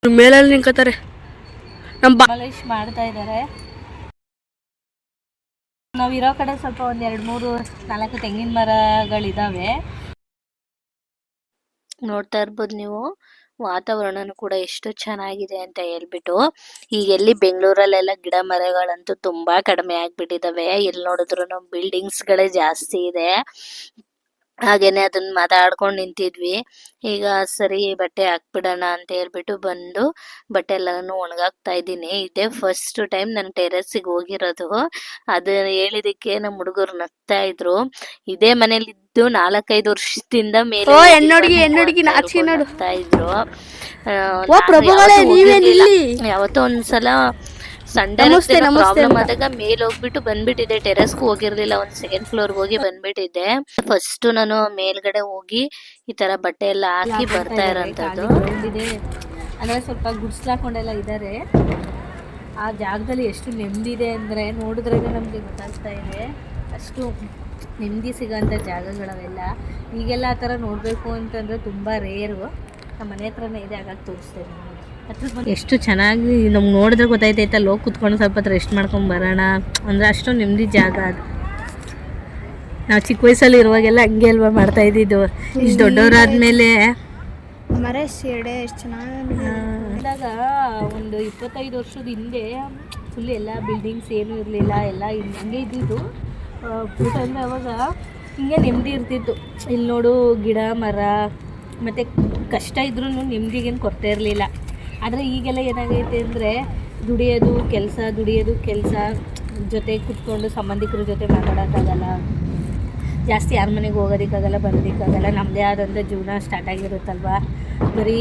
ಮೇಲಲ್ಲಿ ನಿಂಕತಾರೆ ನಮ್ಮ ಬಾ ಡೆಮಾಲಿಷ್ ಮಾಡ್ತಾ ಇದ್ದಾರೆ ನಾವು ಇರೋ ಕಡೆ ಸ್ವಲ್ಪ ಒಂದ್ ಎರಡ್ ಮೂರು ನಾಲ್ಕು ತೆಂಗಿನ ಮರಗಳಿದಾವೆ. ನೋಡ್ತಾ ಇರ್ಬೋದು ನೀವು. ವಾತಾವರಣನೂ ಕೂಡ ಎಷ್ಟು ಚೆನ್ನಾಗಿದೆ ಅಂತ ಹೇಳ್ಬಿಟ್ಟು, ಈಗ ಎಲ್ಲಿ ಬೆಂಗಳೂರಲ್ಲೆಲ್ಲ ಗಿಡ ಮರಗಳಂತೂ ತುಂಬಾ ಕಡಿಮೆ ಆಗ್ಬಿಟ್ಟಿದಾವೆ. ಎಲ್ಲಿ ನೋಡಿದ್ರು ಬಿಲ್ಡಿಂಗ್ಸ್ ಗಳೇ ಜಾಸ್ತಿ ಇದೆ. ಹಾಗೇನೆ ಅದನ್ನ ಮಾತಾಡ್ಕೊಂಡು ನಿಂತಿದ್ವಿ. ಈಗ ಸರಿ ಬಟ್ಟೆ ಹಾಕ್ಬಿಡೋಣ ಅಂತ ಹೇಳ್ಬಿಟ್ಟು ಬಂದು ಬಟ್ಟೆ ಎಲ್ಲಾನು ಒಣಗಾಕ್ತಾ ಇದ್ದೀನಿ. ಇದೇ ಫಸ್ಟ್ ಟೈಮ್ ನಾನು ಟೆರೆಸ್ಸಿಗೆ ಹೋಗಿರೋದು. ಅದು ಹೇಳಿದಕ್ಕೆ ನಮ್ಮ ಹುಡುಗರು ನಗ್ತಾ ಇದ್ರು. ಇದೇ ಮನೇಲಿ ಇದ್ದು ನಾಲ್ಕೈದು ವರ್ಷದಿಂದ ಮೇಲೆ. ನಗ್ತಾ ಇದ್ರು? ಯಾವತ್ತೋ ಒಂದ್ಸಲ ಸಂಡೇ ಪ್ರಾಬ್ಲಮ್. ಆದಾಗ ಮೇಲೆ ಹೋಗ್ಬಿಟ್ಟು ಬಂದ್ಬಿಟ್ಟಿದೆ ಟೆರೆಸ್ಗೂ ಹೋಗಿರ್ಲಿಲ್ಲ ಒಂದ್ ಸೆಕೆಂಡ್ ಫ್ಲೋರ್ ಹೋಗಿ ಬಂದ್ಬಿಟ್ಟಿದ್ದೆ. ಫಸ್ಟ್ ನಾನು ಮೇಲ್ಗಡೆ ಹೋಗಿ ಈ ತರ ಬಟ್ಟೆ ಎಲ್ಲ ಹಾಕಿ ಬರ್ತಾ ಇರೋಂಥದ್ದು. ಅಂದ್ರೆ ಸ್ವಲ್ಪ ಗುಡ್ಸ್ಲಾಕೊಂಡೆಲ್ಲ ಇದ್ದಾರೆ. ಆ ಜಾಗದಲ್ಲಿ ಎಷ್ಟು ನೆಮ್ಮದಿದೆ ಅಂದ್ರೆ ನೋಡಿದ್ರೆ ನಮಗೆ ಗೊತ್ತಾಗ್ತಾ ಇದೆ. ಅಷ್ಟು ನೆಮ್ಮದಿ ಸಿಗೋಂಥ ಜಾಗಗಳವೆಲ್ಲ. ಈಗೆಲ್ಲ ಆ ಥರ ನೋಡಬೇಕು ಅಂತಂದರೆ ತುಂಬ ರೇರು ನಮ್ಮ ಮನೆ ಹತ್ರನೇ ಇದೆ ಹಾಗಾಗಿ ಬಂದು ಎಷ್ಟು ಚೆನ್ನಾಗಿ ನಮ್ಗೆ ನೋಡಿದ್ರೆ ಗೊತ್ತಾಯ್ತೈತೆ ಹೋಗಿ ಕುತ್ಕೊಂಡು ಸ್ವಲ್ಪ ಹೊತ್ತು ರೆಸ್ಟ್ ಮಾಡ್ಕೊಂಡು ಬರೋಣ. ಅಂದರೆ ಅಷ್ಟು ನೆಮ್ಮದಿ ಜಾಗ ಅದು. ನಾವು ಚಿಕ್ಕ ವಯಸ್ಸಲ್ಲಿ ಇರುವಾಗೆಲ್ಲ ಹಂಗೆ ಅಲ್ವಾ ಮಾಡ್ತಾ ಇದ್ದಿದ್ದು. ಇಷ್ಟು ದೊಡ್ಡವರಾದ್ಮೇಲೆ. ಮರ ಸೀಡೆ ಎಷ್ಟು ಚೆನ್ನಾಗಿ ಇದ್ದಾಗ ಒಂದು ಇಪ್ಪತ್ತೈದು ವರ್ಷದ ಹಿಂದೆ ಫುಲ್ ಎಲ್ಲ ಬಿಲ್ಡಿಂಗ್ಸ್ ಏನೂ ಇರಲಿಲ್ಲ ಎಲ್ಲ ಹಿಂಗೆ ಹಂಗೆ ಇದ್ದಿದ್ದು. ಫುಲ್ ಅಂದರೆ ಅವಾಗ ಹಿಂಗೆ ನೆಮ್ಮದಿ ಇರ್ತಿತ್ತು. ಇಲ್ಲಿ ನೋಡು ಗಿಡ ಮರ ಮತ್ತು ಕಷ್ಟ ಇದ್ರೂ ನೆಮ್ಮದಿಗೇನು ಕೊರತೆ ಇರಲಿಲ್ಲ. ಆದರೆ ಈಗೆಲ್ಲ ಏನಾಗೈತೆ ಅಂದರೆ ದುಡಿಯೋದು ಕೆಲಸ ದುಡಿಯೋದು ಕೆಲಸ ಜೊತೆ ಕುತ್ಕೊಂಡು ಸಂಬಂಧಿಕರ ಜೊತೆ ಮಾತಾಡೋಕ್ಕಾಗಲ್ಲ. ಜಾಸ್ತಿ ಯಾರ ಮನೆಗೆ ಹೋಗೋದಕ್ಕಾಗಲ್ಲ, ಬರೋದಕ್ಕಾಗಲ್ಲ ನಮ್ಮದೇ ಆದಂಥ ಜೀವನ ಸ್ಟಾರ್ಟ್ ಆಗಿರುತ್ತಲ್ವ? ಬರೀ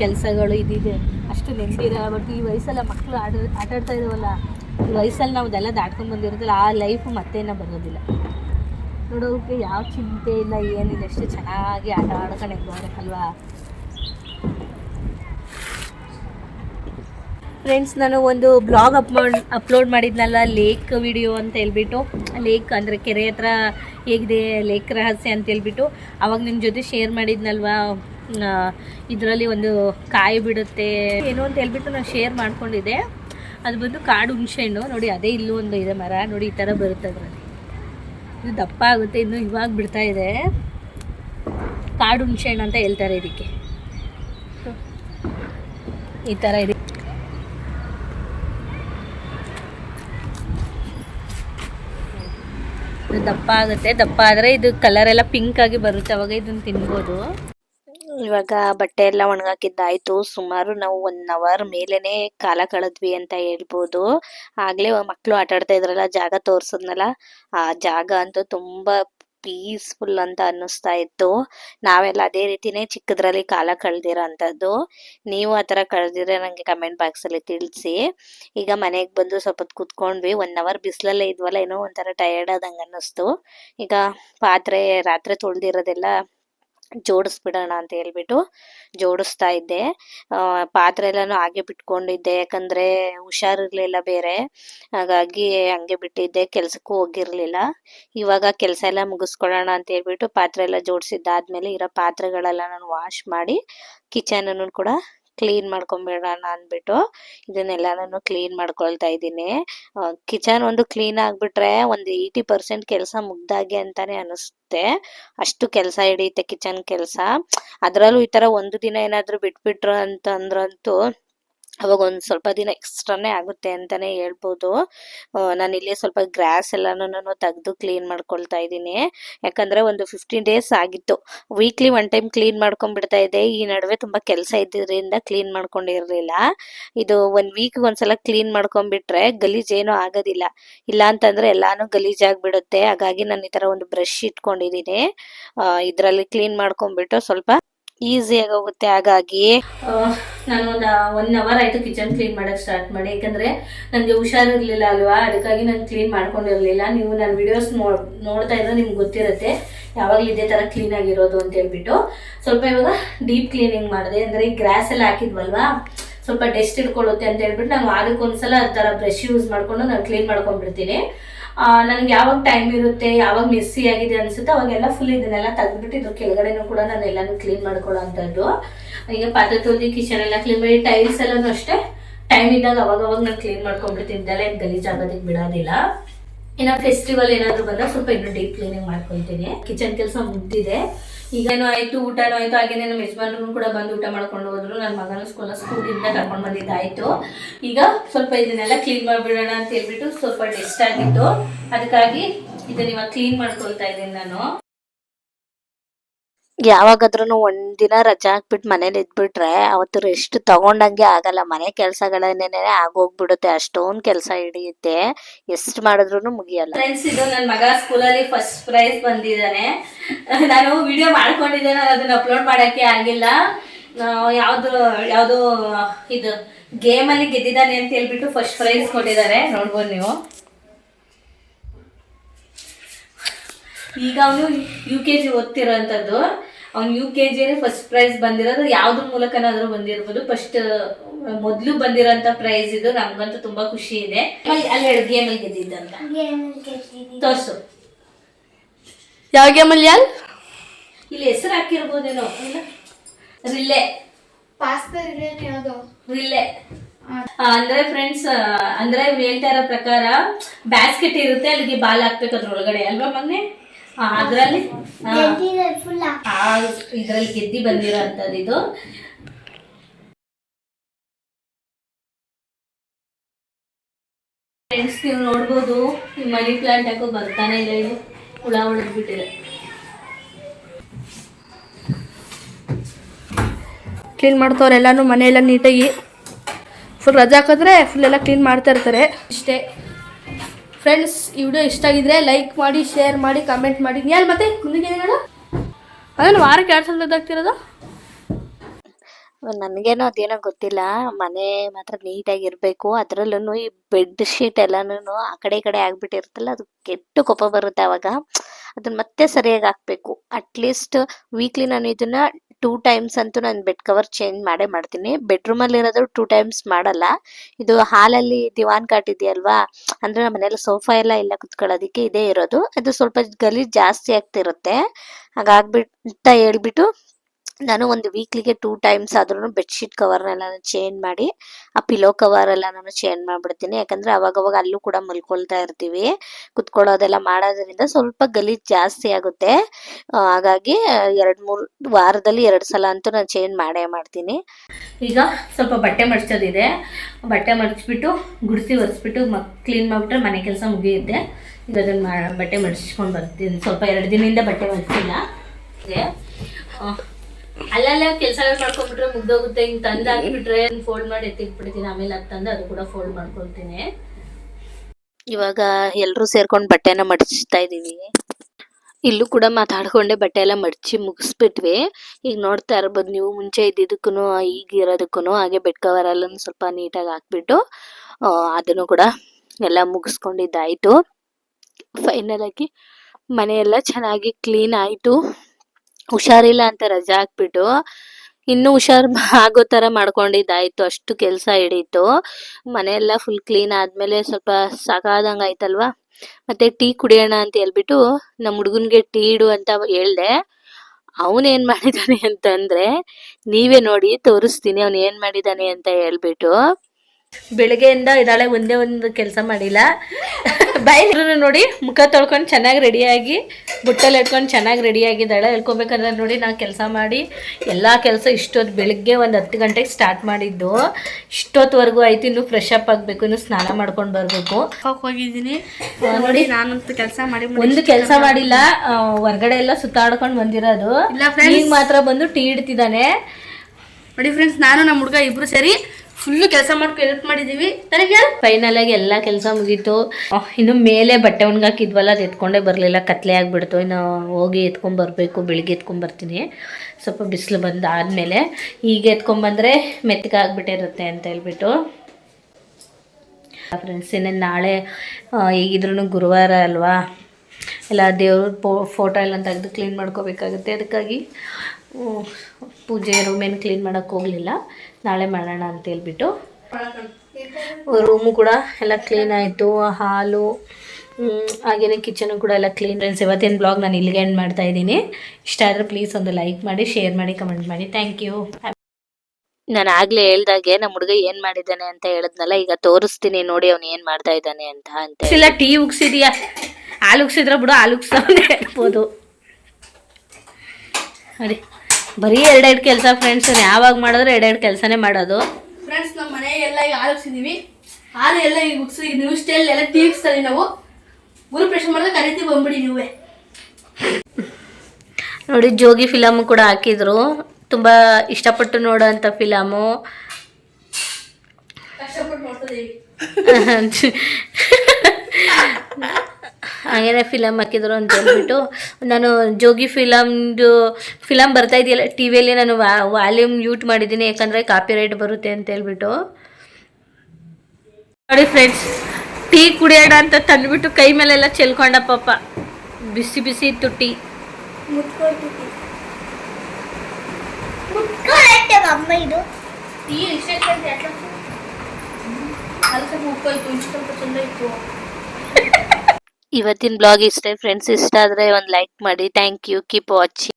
ಕೆಲಸಗಳು ಇದಿದೆ. ಅಷ್ಟು ನೆಮ್ಮದಿರ ಬಟ್ ಈ ವಯಸ್ಸಲ್ಲ ಮಕ್ಕಳು ಆಡ ಆಟಾಡ್ತಾ ಇದಾವಲ್ಲ ಈ ವಯಸ್ಸಲ್ಲಿ ನಾವು ಅದೆಲ್ಲ ದಾಟ್ಕೊಂಡು ಆ ಲೈಫ್ ಮತ್ತೇನೋ ಬರೋದಿಲ್ಲ. ನೋಡೋಕ್ಕೆ ಯಾವ ಚಿಂತೆ ಇಲ್ಲ, ಏನಿಲ್ಲ. ಎಷ್ಟು ಚೆನ್ನಾಗಿ ಆಟ ಆಡ್ಕೊಂಡು ಹೆಂಗವ್ರೆ ಅಲ್ವಾ ಫ್ರೆಂಡ್ಸ್ ನಾನು ಒಂದು ಬ್ಲಾಗ್ ಅಪ್ಲೋಡ್ ಅಪ್ಲೋಡ್ ಮಾಡಿದ್ನಲ್ಲ ಲೇಕ್ ವಿಡಿಯೋ ಅಂತ ಹೇಳ್ಬಿಟ್ಟು. ಲೇಕ್ ಅಂದರೆ ಕೆರೆ ಹತ್ರ ಹೇಗಿದೆ ಲೇಕ್ ರಹಸ್ಯ ಅಂತ ಹೇಳ್ಬಿಟ್ಟು. ಅವಾಗ ನಿಮ್ಮ ಜೊತೆ ಶೇರ್ ಮಾಡಿದ್ನಲ್ವಾ? ಇದರಲ್ಲಿ ಒಂದು ಕಾಯಿ ಬಿಡುತ್ತೆ, ಏನು ಅಂತ ಹೇಳ್ಬಿಟ್ಟು ನಾನು ಶೇರ್ ಮಾಡ್ಕೊಂಡಿದ್ದೆ. ಅದು ಬಂದು ಕಾಡು ಹುಣ್ಸೆಹಣ್ಣು ನೋಡಿ, ಅದೇ ಇಲ್ಲೂ ಒಂದು ಇದೆ ಮರ. ನೋಡಿ, ಈ ಥರ ಬರುತ್ತೆ ಅದರಲ್ಲಿ. ಇದು ದಪ್ಪ ಆಗುತ್ತೆ, ಇನ್ನು ಇವಾಗ ಬಿಡ್ತಾ ಇದೆ. ಕಾಡು ಹುಣ್ಸೆಹಣ್ಣು ಅಂತ ಹೇಳ್ತಾರೆ ಇದಕ್ಕೆ. ಈ ಥರ ಇದೆ ಇದು ದಪ್ಪ ಆಗುತ್ತೆ. ದಪ್ಪ ಆದರೆ ಇದು ಕಲರ್ ಎಲ್ಲ ಪಿಂಕ್ ಆಗಿ ಬರುತ್ತೆ. ಅವಾಗ ಇದನ್ನ ತಿನ್ಬೋದು. ಇವಾಗ ಬಟ್ಟೆ ಎಲ್ಲ ಒಣಗಾಕಿದ್ದಾಯ್ತು. ಸುಮಾರು ನಾವು ಒನ್ ಅವರ್ ಮೇಲೇನೆ ಕಾಲ ಕಳೆದ್ವಿ ಅಂತ ಹೇಳ್ಬೋದು. ಆಗ್ಲೇ ಮಕ್ಕಳು ಆಟ ಆಡ್ತಾ ಇದ್ರಲ್ಲ, ಜಾಗ ತೋರ್ಸದ್ನಲ್ಲ. ಆ ಜಾಗ ಅಂತೂ ತುಂಬಾ ಪೀಸ್ಫುಲ್ ಅಂತ ಅನ್ನಿಸ್ತಾ ಇತ್ತು. ನಾವೆಲ್ಲ ಅದೇ ರೀತಿನೇ ಚಿಕ್ಕದ್ರಲ್ಲಿ ಕಾಲ ಕಳ್ದಿರೋ ಅಂಥದ್ದು ನೀವು ಆ ಥರ ಕಳೆದಿದ್ರೆ ನನಗೆ ಕಮೆಂಟ್ ಬಾಕ್ಸಲ್ಲಿ ತಿಳಿಸಿ. ಈಗ ಮನೆಗೆ ಬಂದು ಸ್ವಲ್ಪ ಹೊತ್ತು ಕುತ್ಕೊಂಡ್ವಿ. ಒನ್ ಅವರ್ ಬಿಸಿಲಲ್ಲೇ ಇದ್ವಲ್ಲ, ಏನೋ ಒಂಥರ ಟಯರ್ಡ್ ಆದಂಗೆ ಅನ್ನಿಸ್ತು. ಈಗ ಪಾತ್ರೆ ರಾತ್ರಿ ತೊಳ್ದಿರೋದೆಲ್ಲ ಜೋಡಿಸ್ಬಿಡೋಣ ಅಂತ ಹೇಳ್ಬಿಟ್ಟು ಜೋಡಿಸ್ತಾ ಇದ್ದೆ. ಪಾತ್ರೆ ಎಲ್ಲಾನು ಹಾಗೆ ಬಿಟ್ಕೊಂಡಿದ್ದೆ. ಯಾಕಂದ್ರೆ ಹುಷಾರಿರ್ಲಿಲ್ಲ ಬೇರೆ. ಹಾಗಾಗಿ ಹಂಗೆ ಬಿಟ್ಟಿದ್ದೆ. ಕೆಲ್ಸಕ್ಕೂ ಹೋಗಿರ್ಲಿಲ್ಲ. ಇವಾಗ ಕೆಲಸ ಎಲ್ಲ ಮುಗಿಸ್ಕೊಳ್ಳೋಣ ಅಂತ ಹೇಳ್ಬಿಟ್ಟು ಪಾತ್ರೆ ಎಲ್ಲ ಜೋಡಿಸಿದ್ದಾದ್ಮೇಲೆ ಇರೋ ಪಾತ್ರೆಗಳೆಲ್ಲ ನಾನು ವಾಶ್ ಮಾಡಿ ಕಿಚನ್ ಅನ್ನು ಕೂಡ ಕ್ಲೀನ್ ಮಾಡ್ಕೊಂಬಿಡೋಣ ಅಂದ್ಬಿಟ್ಟು ಇದನ್ನೆಲ್ಲ ನಾನು ಕ್ಲೀನ್ ಮಾಡ್ಕೊಳ್ತಾ ಇದ್ದೀನಿ. ಕಿಚನ್ ಒಂದು ಕ್ಲೀನ್ ಆಗಿಬಿಟ್ರೆ ಒಂದು ಏಯ್ಟಿ ಪರ್ಸೆಂಟ್ ಕೆಲಸ ಮುಗ್ದಾಗೆ ಅಂತಾನೆ ಅನಿಸುತ್ತೆ. ಅಷ್ಟು ಕೆಲಸ ಹಿಡಿಯುತ್ತೆ ಕಿಚನ್ ಕೆಲಸ. ಅದರಲ್ಲೂ ಈ ಥರ ಒಂದು ದಿನ ಏನಾದರೂ ಬಿಟ್ಬಿಟ್ರು ಅಂತಂದ್ರಂತೂ ಅವಾಗ ಒಂದು ಸ್ವಲ್ಪ ದಿನ ಎಕ್ಸ್ಟ್ರಾನೇ ಆಗುತ್ತೆ ಅಂತಾನೆ ಹೇಳ್ಬೋದು. ನಾನು ಇಲ್ಲಿ ಸ್ವಲ್ಪ ಗ್ರಾಸ್ ಎಲ್ಲಾನು ತೆಗೆದು ಕ್ಲೀನ್ ಮಾಡ್ಕೊಳ್ತಾ ಇದ್ದೀನಿ. ಯಾಕಂದ್ರೆ ಒಂದು ಫಿಫ್ಟೀನ್ ಡೇಸ್ ಆಗಿತ್ತು. ವೀಕ್ಲಿ ಒನ್ ಟೈಮ್ ಕ್ಲೀನ್ ಮಾಡ್ಕೊಂಡ್ಬಿಡ್ತಾ ಇದೆ ಈ ನಡುವೆ ತುಂಬಾ ಕೆಲಸ ಇದ್ದಿದ್ರಿಂದ ಕ್ಲೀನ್ ಮಾಡ್ಕೊಂಡಿರ್ಲಿಲ್ಲ. ಇದು ಒನ್ ವೀಕ್ ಒಂದ್ಸಲ ಕ್ಲೀನ್ ಮಾಡ್ಕೊಂಡ್ಬಿಟ್ರೆ ಗಲೀಜ್ ಏನೂ ಆಗೋದಿಲ್ಲ. ಇಲ್ಲ ಅಂತಂದ್ರೆ ಎಲ್ಲಾನು ಗಲೀಜಾಗ್ಬಿಡುತ್ತೆ. ಹಾಗಾಗಿ ನಾನು ಈ ತರ ಒಂದು ಬ್ರಷ್ ಇಟ್ಕೊಂಡಿದ್ದೀನಿ. ಇದರಲ್ಲಿ ಕ್ಲೀನ್ ಮಾಡ್ಕೊಂಡ್ಬಿಟ್ಟು ಸ್ವಲ್ಪ ಈಸಿಯಾಗಿ ಹೋಗುತ್ತೆ ಹಾಗಾಗಿ. ನಾನು ಒಂದು ಒನ್ ಅವರ್ ಆಯ್ತು ಕಿಚನ್ ಕ್ಲೀನ್ ಮಾಡಕ್ ಸ್ಟಾರ್ಟ್ ಮಾಡಿ. ಯಾಕಂದ್ರೆ ನನಗೆ ಹುಷಾರಿರ್ಲಿಲ್ಲ ಅಲ್ವಾ? ಅದಕ್ಕಾಗಿ ನಾನು ಕ್ಲೀನ್ ಮಾಡ್ಕೊಂಡಿರ್ಲಿಲ್ಲ. ನೀವು ನನ್ನ ವಿಡಿಯೋಸ್ ನೋಡ್ತಾ ಇದ್ರೆ ನಿಮ್ಗೆ ಗೊತ್ತಿರುತ್ತೆ ಯಾವಾಗಲೂ ಇದೇ ತರ ಕ್ಲೀನ್ ಆಗಿರೋದು ಅಂತ ಹೇಳ್ಬಿಟ್ಟು. ಸ್ವಲ್ಪ ಇವಾಗ ಡೀಪ್ ಕ್ಲೀನಿಂಗ್ ಮಾಡಿದೆ. ಅಂದ್ರೆ ಗ್ರಾಸ್ ಎಲ್ಲ ಹಾಕಿದ್ವಲ್ವಾ? ಸ್ವಲ್ಪ ಡಸ್ಟ್ ಇಟ್ಕೊಳ್ಳುತ್ತೆ ಅಂತ ಹೇಳ್ಬಿಟ್ಟು ನಾನು ವಾರಕ್ಕೊಂದ್ಸಲ ಆ ತರ ಬ್ರಷ್ ಯೂಸ್ ಮಾಡ್ಕೊಂಡು ನಾನು ಕ್ಲೀನ್ ಮಾಡ್ಕೊಂಡ್ಬಿಡ್ತೀನಿ. ನನಗೆ ಯಾವಾಗ ಟೈಮ್ ಇರುತ್ತೆ, ಯಾವಾಗ ಮೆಸ್ಸಿ ಆಗಿದೆ ಅನ್ಸುತ್ತೆ ಅವಾಗೆಲ್ಲ ಫುಲ್ ಇದನ್ನೆಲ್ಲ ತೆಗೆದ್ಬಿಟ್ಟು ಇದ್ರ ಕೆಳಗಡೆನೂ ಕೂಡ ನಾನು ಎಲ್ಲಾನು ಕ್ಲೀನ್ ಮಾಡ್ಕೊಳ್ಳೋ ಅಂಥದ್ದು ಈಗ ಪಾತ್ರೆ ತೊಳ್ದು ಕಿಚನ್ ಎಲ್ಲ ಕ್ಲೀನ್ ಮಾಡಿ ಟೈಲ್ಸ್ ಎಲ್ಲನೂ ಅಷ್ಟೇ. ಟೈಮ್ ಇದ್ದಾಗ ಅವಾಗ ಅವಾಗ ನಾನು ಕ್ಲೀನ್ ಮಾಡ್ಕೊಂಡ್ಬಿಟ್ಟಿದ್ದೆಲ್ಲ ಏನು ಗಲೀಜ್ ಆಗೋದಕ್ಕೆ ಬಿಡೋದಿಲ್ಲ. ಇನ್ನು ಫೆಸ್ಟಿವಲ್ ಏನಾದರೂ ಬಂದಾಗ ಸ್ವಲ್ಪ ಇನ್ನೂ ಡೀಪ್ ಕ್ಲೀನಿಂಗ್ ಮಾಡ್ಕೊಳ್ತೀನಿ. ಕಿಚನ್ ಕೆಲಸ ಮುಗ್ದಿದೆ. ಈಗೇನು ಆಯ್ತು, ಊಟನೂ ಆಯ್ತು ಹಾಗೆ ನಮ್ಮ ಯಜಮಾನ್ರು ಕೂಡ ಬಂದು ಊಟ ಮಾಡ್ಕೊಂಡು ಹೋದ್ರು. ನನ್ನ ಮಗನ ಸ್ಕೂಲ್ ಸ್ಕೂಲಿಂದ ಕರ್ಕೊಂಡು ಬಂದಿದ್ದಾಯ್ತು. ಈಗ ಸ್ವಲ್ಪ ಇದನ್ನೆಲ್ಲ ಕ್ಲೀನ್ ಮಾಡಿಬಿಡೋಣ ಅಂತ ಹೇಳ್ಬಿಟ್ಟು ಸ್ವಲ್ಪ ಡೆಸ್ಟ್ ಆಗಿತ್ತು. ಅದಕ್ಕಾಗಿ ಇದನ್ನ ಇವಾಗ ಕ್ಲೀನ್ ಮಾಡ್ಕೊಳ್ತಾ ಇದ್ದೀನಿ ನಾನು. ಯಾವಾಗಾದ್ರೂ ಒಂದಿನ ರಜಾ ಹಾಕ್ಬಿಟ್ಟು ಮನೇಲಿ ಇದ್ಬಿಟ್ರೆ ಅವತ್ತು ರೆಸ್ಟ್ ತಗೊಂಡಂಗೆ ಆಗಲ್ಲ. ಮನೆ ಕೆಲಸಗಳನ್ನೇ ಆಗೋಗ್ಬಿಡುತ್ತೆ. ಅಷ್ಟೊಂದು ಕೆಲಸ ಹಿಡಿಯುತ್ತೆ. ಎಷ್ಟು ಮಾಡಿದ್ರು ಮುಗಿಯಲ್ಲ. ಫ್ರೆಂಡ್ಸ್ ಇದು ನನ್ನ ಮಗ ಸ್ಕೂಲಲ್ಲಿ ಫಸ್ಟ್ ಪ್ರೈಸ್ ಬಂದಿದ್ದಾನೆ. ನಾನು ವಿಡಿಯೋ ಮಾಡ್ಕೊಂಡಿದ್ದೇನೆ, ನಾನು ಅದನ್ನ ಅಪ್ಲೋಡ್ ಮಾಡಕ್ಕೆ ಆಗಿಲ್ಲ. ಯಾವ್ದು, ಯಾವುದು, ಇದು ಗೇಮಲ್ಲಿ ಗೆದ್ದಿದ್ದಾನೆ ಅಂತ ಹೇಳ್ಬಿಟ್ಟು ಫಸ್ಟ್ ಪ್ರೈಸ್ ಕೊಟ್ಟಿದ್ದಾರೆ. ನೋಡ್ಬೋದು ನೀವು. ಈಗ ಅವನು ಯು ಕೆ ಜಿ ಓದ್ತಿರೋಂಥದ್ದು ಅವ್ನು ಯು ಕೆ ಜಿಯಲ್ಲಿ ಫಸ್ಟ್ ಪ್ರೈಸ್ ಬಂದಿರೋದು ಯಾವ್ದ್ರ ಮೂಲಕನಾದ್ರೂ ಬಂದಿರ್ಬೋದು. ಫಸ್ಟ್ ಮೊದಲು ಬಂದಿರೋಂಥ ಪ್ರೈಸ್ ಇದು. ನಮ್ಗಂತೂ ತುಂಬಾ ಖುಷಿ ಇದೆ. ಅಲ್ಲಿ ಅಲ್ಲಿ ಗೇಮ್ ಅಲ್ಲಿ ಗೆದ್ದಿದ್ದಂತ ತೋರ್ಸು. ಯಾವ ಗೇಮ್ ಅಲ್ಲಿ ಯಾರು? ಇಲ್ಲಿ ಹೆಸರು ಹಾಕಿರ್ಬೋದೇನೋ ಇಲ್ಲ? ರಿಲ್ಲೆ ಪಾಸ್ತಾ ರಿಲೇಟ್ ಯಾವುದು. ರಿಲ್ಲೆ ಅಂದ್ರೆ ಫ್ರೆಂಡ್ಸ್ ಅಂದ್ರೆ ಹೇಳ್ತಾ ಇರೋ ಪ್ರಕಾರ ಬ್ಯಾಸ್ಕೆಟ್ ಇರುತ್ತೆ ಅಲ್ಲಿಗೆ ಬಾಲ್ ಹಾಕ್ಬೇಕು ಅದ್ರೊಳಗಡೆ. ಅಲ್ವಾ ಮೊನ್ನೆ ಅದ್ರಲ್ಲಿ? ಇದ್ರಲ್ಲಿ ಗೆದ್ದಿ ಬಂದಿರೋ ಇದು. ಫ್ರೆಂಡ್ಸ್ ನೀವು ನೋಡ್ಬೋದು ಈ ಮನಿ ಪ್ಲಾಂಟ್ ಯಾಕೋ ಬರ್ತಾನೆ ಇಲ್ಲ ಇದು ಹುಳ ಹೊಡೆದ್ಬಿಟ್ಟಿದೆ ಕ್ಲೀನ್ ಮಾಡ್ತವ್ರೆ ಎಲ್ಲಾನು ಮನೆಯೆಲ್ಲ ನೀಟಾಗಿ. ಫುಲ್ ರಜಾ ಹಾಕಿದ್ರೆ ಫುಲ್ ಎಲ್ಲ ಕ್ಲೀನ್ ಮಾಡ್ತಾ ಇರ್ತಾರೆ. ಇಷ್ಟೇ. ಫ್ರೆಂಡ್ಸ್ ಈ ವಿಡಿಯೋ ಇಷ್ಟ ಆಗಿದ್ರೆ ಲೈಕ್ ಮಾಡಿ ಶೇರ್ ಮಾಡಿ ಕಮೆಂಟ್ ಮಾಡಿ. ಏನು ಮತ್ತೆ ಮುಂದಿನ ಅದನ್ನು ವಾರಕ್ಕೆ ಎರಡು ಸಲ ಇದಾಗ್ತಿರೋದು ನನಗೇನೋ ಅದೇನೋ ಗೊತ್ತಿಲ್ಲ. ಮನೆ ಮಾತ್ರ ನೀಟಾಗಿರಬೇಕು ಅದರಲ್ಲೂ ಈ ಬೆಡ್ ಶೀಟ್ ಎಲ್ಲಾನು ಆ ಕಡೆ ಈ ಕಡೆ ಆಗ್ಬಿಟ್ಟಿರುತ್ತಲ್ಲ, ಅದು ಕೆಟ್ಟು ಕೋಪ ಬರುತ್ತೆ ಅವಾಗ. ಅದನ್ನ ಮತ್ತೆ ಸರಿಯಾಗಿ ಹಾಕ್ಬೇಕು. ಅಟ್ಲೀಸ್ಟ್ ವೀಕ್ಲಿ ನಾನು ಇದನ್ನ ಟೂ ಟೈಮ್ಸ್ ಅಂತೂ ನಾನು ಬೆಡ್ ಕವರ್ ಚೇಂಜ್ ಮಾಡೇ ಮಾಡ್ತೀನಿ. ಬೆಡ್ರೂಮಲ್ಲಿ ಇರೋದು ಟೂ ಟೈಮ್ಸ್ ಮಾಡಲ್ಲ. ಇದು ಹಾಲಲ್ಲಿ ದಿವಾನ್ ಕಾಟ್ ಇದೆಯಲ್ವಾ? ಅಂದ್ರೆ ನಮ್ಮ ಮನೇಲಿ ಸೋಫಾ ಎಲ್ಲ ಇಲ್ಲ ಕುತ್ಕೊಳ್ಳೋದಕ್ಕೆ ಇದೇ ಇರೋದು. ಅದು ಸ್ವಲ್ಪ ಗಲೀಜ್ ಜಾಸ್ತಿ ಆಗ್ತಿರುತ್ತೆ. ಹಾಗಾಗ್ಬಿಟ್ಟ ಹೇಳ್ಬಿಟ್ಟು ನಾನು ಒಂದು ವೀಕ್ಲಿಗೆ ಟೂ ಟೈಮ್ಸ್ ಆದ್ರೂ ಬೆಡ್ಶೀಟ್ ಕವರ್ನೆಲ್ಲ ಚೇಂಜ್ ಮಾಡಿ, ಆ ಪಿಲೋ ಕವರ್ ಎಲ್ಲ ನಾನು ಚೇಂಜ್ ಮಾಡ್ಬಿಡ್ತೀನಿ. ಯಾಕಂದ್ರೆ ಅವಾಗವಾಗ ಅಲ್ಲೂ ಕೂಡ ಮಲ್ಕೊಳ್ತಾ ಇರ್ತೀವಿ. ಕುತ್ಕೊಳ್ಳೋದೆಲ್ಲ ಮಾಡೋದ್ರಿಂದ ಸ್ವಲ್ಪ ಗಲೀಜ್ ಜಾಸ್ತಿ ಆಗುತ್ತೆ. ಹಾಗಾಗಿ ಎರಡು ಮೂರು ವಾರದಲ್ಲಿ ಎರಡು ಸಲ ಅಂತೂ ನಾನು ಚೇಂಜ್ ಮಾಡೇ ಮಾಡ್ತೀನಿ. ಈಗ ಸ್ವಲ್ಪ ಬಟ್ಟೆ ಮಡ್ಚೋದಿದೆ. ಬಟ್ಟೆ ಮಡಿಸ್ಬಿಟ್ಟು ಗುಡಿಸಿ ಒರೆಸ್ಬಿಟ್ಟು ಮಕ್ ಕ್ಲೀನ್ ಮಾಡಿಬಿಟ್ರೆ ಮನೆ ಕೆಲಸ ಮುಗಿಯುತ್ತೆ. ಈಗ ಅದನ್ನು ಬಟ್ಟೆ ಮಡಿಸ್ಕೊಂಡು ಬರ್ತೀನಿ. ಸ್ವಲ್ಪ ಎರಡು ದಿನದಿಂದ ಬಟ್ಟೆ ಮಡಿಸಿಲ್ಲ. ಅಲ್ಲಲ್ಲೇ ಕೆಲಸಗಳು ಮಾಡ್ಕೊಂಡ್ಬಿಟ್ರೆ ಮುಗ್ದೋಗುತ್ತೆ. ಹಿಂಗ್ ತಂದ್ ಹಾಕ್ಬಿಟ್ರೆ ಫೋಲ್ಡ್ ಮಾಡಿ ಎತ್ತಿಟ್ಬಿಡ್ತೀನಿ. ಆಮೇಲೆ ಅದು ತಂದು ಅದು ಕೂಡ ಫೋಲ್ಡ್ ಮಾಡ್ಕೊಳ್ತೀನಿ. ಇವಾಗ ಎಲ್ಲರೂ ಸೇರ್ಕೊಂಡು ಬಟ್ಟೆನ ಮಡಚ್ತಾ ಇದೀವಿ. ಇಲ್ಲೂ ಕೂಡ ಮಾತಾಡ್ಕೊಂಡೆ ಬಟ್ಟೆ ಎಲ್ಲ ಮಡಚಿ ಮುಗಿಸ್ಬಿಟ್ವಿ. ಈಗ ನೋಡ್ತಾ ಇರ್ಬೋದು ನೀವು ಮುಂಚೆ ಇದ್ದಿದ್ದಕ್ಕೂ ಈಗ ಇರೋದಕ್ಕೂ ಹಾಗೆ ಬೆಡ್ ಕವರ್ ಎಲ್ಲ ಸ್ವಲ್ಪ ನೀಟಾಗಿ ಹಾಕ್ಬಿಟ್ಟು ಅದನ್ನು ಕೂಡ ಎಲ್ಲ ಮುಗಿಸ್ಕೊಂಡಿದ್ದಾಯಿತು. ಫೈನಲ್ ಆಗಿ ಮನೆಯೆಲ್ಲ ಚೆನ್ನಾಗಿ ಕ್ಲೀನ್ ಆಯಿತು. ಹುಷಾರಿಲ್ಲ ಅಂತ ರಜಾ ಹಾಕ್ಬಿಟ್ಟು ಇನ್ನು ಹುಷಾರ್ ಆಗೋ ತರ ಮಾಡ್ಕೊಂಡಿದ್ದಾಯ್ತು, ಅಷ್ಟು ಕೆಲಸ ಹಿಡೀತು. ಮನೆಯೆಲ್ಲ ಫುಲ್ ಕ್ಲೀನ್ ಆದ್ಮೇಲೆ ಸ್ವಲ್ಪ ಸಾಕಾದಂಗೆ ಆಯ್ತಲ್ವಾ? ಮತ್ತೆ ಟೀ ಕುಡಿಯೋಣ ಅಂತ ಹೇಳ್ಬಿಟ್ಟು ನಮ್ಮ ಹುಡುಗನ್ಗೆ ಟೀ ಇಡು ಅಂತ ಹೇಳ್ದೆ. ಅವನೇನ್ ಮಾಡಿದಾನೆ ಅಂತಂದ್ರೆ, ನೀವೇ ನೋಡಿ ತೋರಿಸ್ತೀನಿ ಅವ್ನು ಏನ್ ಮಾಡಿದಾನೆ ಅಂತ ಹೇಳ್ಬಿಟ್ಟು ಬೆಳಗ್ಗೆಯಿಂದ ಇದಾಳೆ ಒಂದೇ ಒಂದು ಕೆಲಸ ಮಾಡಿಲ್ಲ. ಬಾಯಿ ನೋಡಿ ಮುಖ ತೊಳ್ಕೊಂಡು ಚೆನ್ನಾಗಿ ರೆಡಿಯಾಗಿ ಬುಟ್ಟಲ್ಲಿ ಇಟ್ಕೊಂಡು ಚೆನ್ನಾಗಿ ರೆಡಿಯಾಗಿದ್ದಾಳೆ. ಹೇಳ್ಕೊಬೇಕಂದ್ರೆ ನೋಡಿ ನಾನು ಕೆಲಸ ಮಾಡಿ ಎಲ್ಲ ಕೆಲಸ ಇಷ್ಟೊತ್ತು ಬೆಳಿಗ್ಗೆ ಒಂದು ಹತ್ತು ಗಂಟೆಗೆ ಸ್ಟಾರ್ಟ್ ಮಾಡಿದ್ದು. ಇಷ್ಟೊತ್ತುವರೆಗೂ ಆಯ್ತು ಇನ್ನು ಫ್ರೆಶ್ ಅಪ್ ಆಗಬೇಕು ಇನ್ನು ಸ್ನಾನ ಮಾಡ್ಕೊಂಡು ಬರಬೇಕು. ಹೋಗಿದ್ದೀನಿ. ನೋಡಿ ನಾನಂತೂ ಕೆಲಸ ಮಾಡಿ ಒಂದು ಕೆಲಸ ಮಾಡಿಲ್ಲ ಹೊರಗಡೆ ಹೊರ್ಗಡೆ ಎಲ್ಲ ಸುತ್ತಾಡ್ಕೊಂಡು ಬಂದಿರೋದು. ಈಗ ಮಾತ್ರ ಬಂದು ಟೀ ಇಡ್ತಿದ್ದಾನೆ. ನೋಡಿ ಫ್ರೆಂಡ್ಸ್ ನಾನು, ನಮ್ಮ ಹುಡುಗ ಇಬ್ರು ಸೇರಿ ಫುಲ್ಲು ಕೆಲಸ ಮಾಡ್ಕೊಂಡು ಹೆಲ್ಪ್ ಮಾಡಿದೀವಿ. ತನಗೆ ಫೈನಲ್ ಆಗಿ ಎಲ್ಲ ಕೆಲಸ ಮುಗೀತು. ಇನ್ನು ಮೇಲೆ ಬಟ್ಟೆ ಒಣಗಾಕಿದ್ವಲ್ಲ ಅದು ಎತ್ಕೊಂಡೇ ಬರಲಿಲ್ಲ. ಕತ್ಲೆ ಆಗಿಬಿಡ್ತು. ಇನ್ನು ಹೋಗಿ ಎತ್ಕೊಂಬರ್ಬೇಕು ಬರಬೇಕು ಬೆಳಿಗ್ಗೆ ಎತ್ಕೊಂಬರ್ತೀನಿ ಸ್ವಲ್ಪ ಬಿಸಿಲು ಬಂದು ಆದಮೇಲೆ ಈಗ ಎತ್ಕೊಂಡ್ಬಂದ್ರೆ ಮೆತ್ತಗೆ ಆಗ್ಬಿಟ್ಟಿರುತ್ತೆ ಅಂತ ಹೇಳ್ಬಿಟ್ಟು. ಫ್ರೆಂಡ್ಸ್ ಇನ್ನೇನು ನಾಳೆ ಈಗಿದ್ರೂ ಗುರುವಾರ ಅಲ್ವಾ? ಎಲ್ಲ ದೇವ್ರ ಫೋಟೋ ಎಲ್ಲ ತೆಗೆದು ಕ್ಲೀನ್ ಮಾಡ್ಕೋಬೇಕಾಗುತ್ತೆ. ಅದಕ್ಕಾಗಿ ಪೂಜೆ ರೂಮೇನು ಕ್ಲೀನ್ ಮಾಡೋಕೆ ಹೋಗಲಿಲ್ಲ. ನಾಳೆ ಮಾಡೋಣ ಅಂತ ಹೇಳ್ಬಿಟ್ಟು. ರೂಮು ಕೂಡ ಎಲ್ಲ ಕ್ಲೀನ್ ಆಯಿತು. ಹಾಲು ಹಾಗೆಯೇ ಹಾಗೇನೆ ಕಿಚನು ಕೂಡ ಎಲ್ಲ ಕ್ಲೀನ್ ಫ್ರೆಂಡ್ಸ್ ಇವತ್ತಿನ ಬ್ಲಾಗ್ ನಾನು ಇಲ್ಲಿಗೆ ಎಂಡ್ ಮಾಡ್ತಾ ಇದ್ದೀನಿ. ಇಷ್ಟ ಆದರೆ ಪ್ಲೀಸ್ ಒಂದು ಲೈಕ್ ಮಾಡಿ ಶೇರ್ ಮಾಡಿ ಕಮೆಂಟ್ ಮಾಡಿ. ಥ್ಯಾಂಕ್ ಯು ನಾನು ಆಗ್ಲೇ ಹೇಳ್ದಾಗೆ ನಮ್ಮ ಹುಡುಗ ಏನು ಮಾಡಿದ್ದಾನೆ ಅಂತ ಹೇಳಿದ್ನಲ್ಲ ಈಗ ತೋರಿಸ್ತೀನಿ ನೋಡಿ ಅವ್ನು ಏನು ಮಾಡ್ತಾ ಇದ್ದಾನೆ ಅಂತ ಅಂತ ಇಲ್ಲ ಟೀ ಉಗ್ಸಿದ್ಯಾ? ಹಾಲು ಉಗ್ಸಿದ್ರ ಬಿಡು ಹಾಲು ಉಗ್ಸವನೇ ಹೇಳ್ಬೋದು ನೋಡಿ ಬರೀ ಎರಡೆರಡು ಕೆಲಸ ಫ್ರೆಂಡ್ಸ್ ಯಾವಾಗ ಮಾಡಿದ್ರೆ ಎರಡೆರಡು ಕೆಲಸನೇ ಮಾಡೋದು. ಫ್ರೆಂಡ್ಸ್ ನಮ್ಮ ಮನೆ ಎಲ್ಲ ಈಗ ಆಲೋಚಿಸಿದೀವಿ. ಹಾಲು ಎಲ್ಲ ಈಗ ನ್ಯೂಸ್ ಸ್ಟೈಲ್ ಎಲ್ಲ ತೀರಿಸ್ತಾ ನಾವು ಗುರು ಪ್ರಶ್ನೆ ಮಾಡಿದ್ರೆ ಕರೀತಿ ಬಂದ್ಬಿಡಿ ನೀವೇ. ನೋಡಿ ಜೋಗಿ ಫಿಲಮ್ ಕೂಡ ಹಾಕಿದ್ರು. ತುಂಬ ಇಷ್ಟಪಟ್ಟು ನೋಡೋಂಥ ಫಿಲಮು ಕಷ್ಟಪಟ್ಟು ನೋಡ್ತಾ ಇದೀವಿ. ಹಾಗೇನೆ ಫಿಲಮ್ ಹಾಕಿದ್ರು ಅಂತ ಹೇಳ್ಬಿಟ್ಟು ನಾನು ಜೋಗಿ ಫಿಲಮ್ದು ಫಿಲಮ್ ಬರ್ತಾ ಇದೆಯಲ್ಲ ಟಿ ವಿಯಲ್ಲಿ ನಾನು ವಾಲ್ಯೂಮ್ ಯೂಟ್ ಮಾಡಿದ್ದೀನಿ ಯಾಕಂದರೆ ಕಾಪಿ ರೈಟ್ ಬರುತ್ತೆ ಅಂತ ಹೇಳ್ಬಿಟ್ಟು. ನೋಡಿ ಫ್ರೆಂಡ್ಸ್ ಟೀ ಕುಡಿಯೋಣ ಅಂತ ತಂದ್ಬಿಟ್ಟು ಕೈ ಮೇಲೆಲ್ಲ ಚೆಲ್ಕೊಂಡ ಪಾಪ. ಬಿಸಿ ಬಿಸಿ ಇತ್ತು ಟೀ. ಟೀ ಇವತ್ತಿನ ಬ್ಲಾಗ್ ಇಷ್ಟೇ ಫ್ರೆಂಡ್ಸ್ ಇಷ್ಟ ಆದ್ರೆ ಒಂದು ಲೈಕ್ ಮಾಡಿ. Thank you keep watching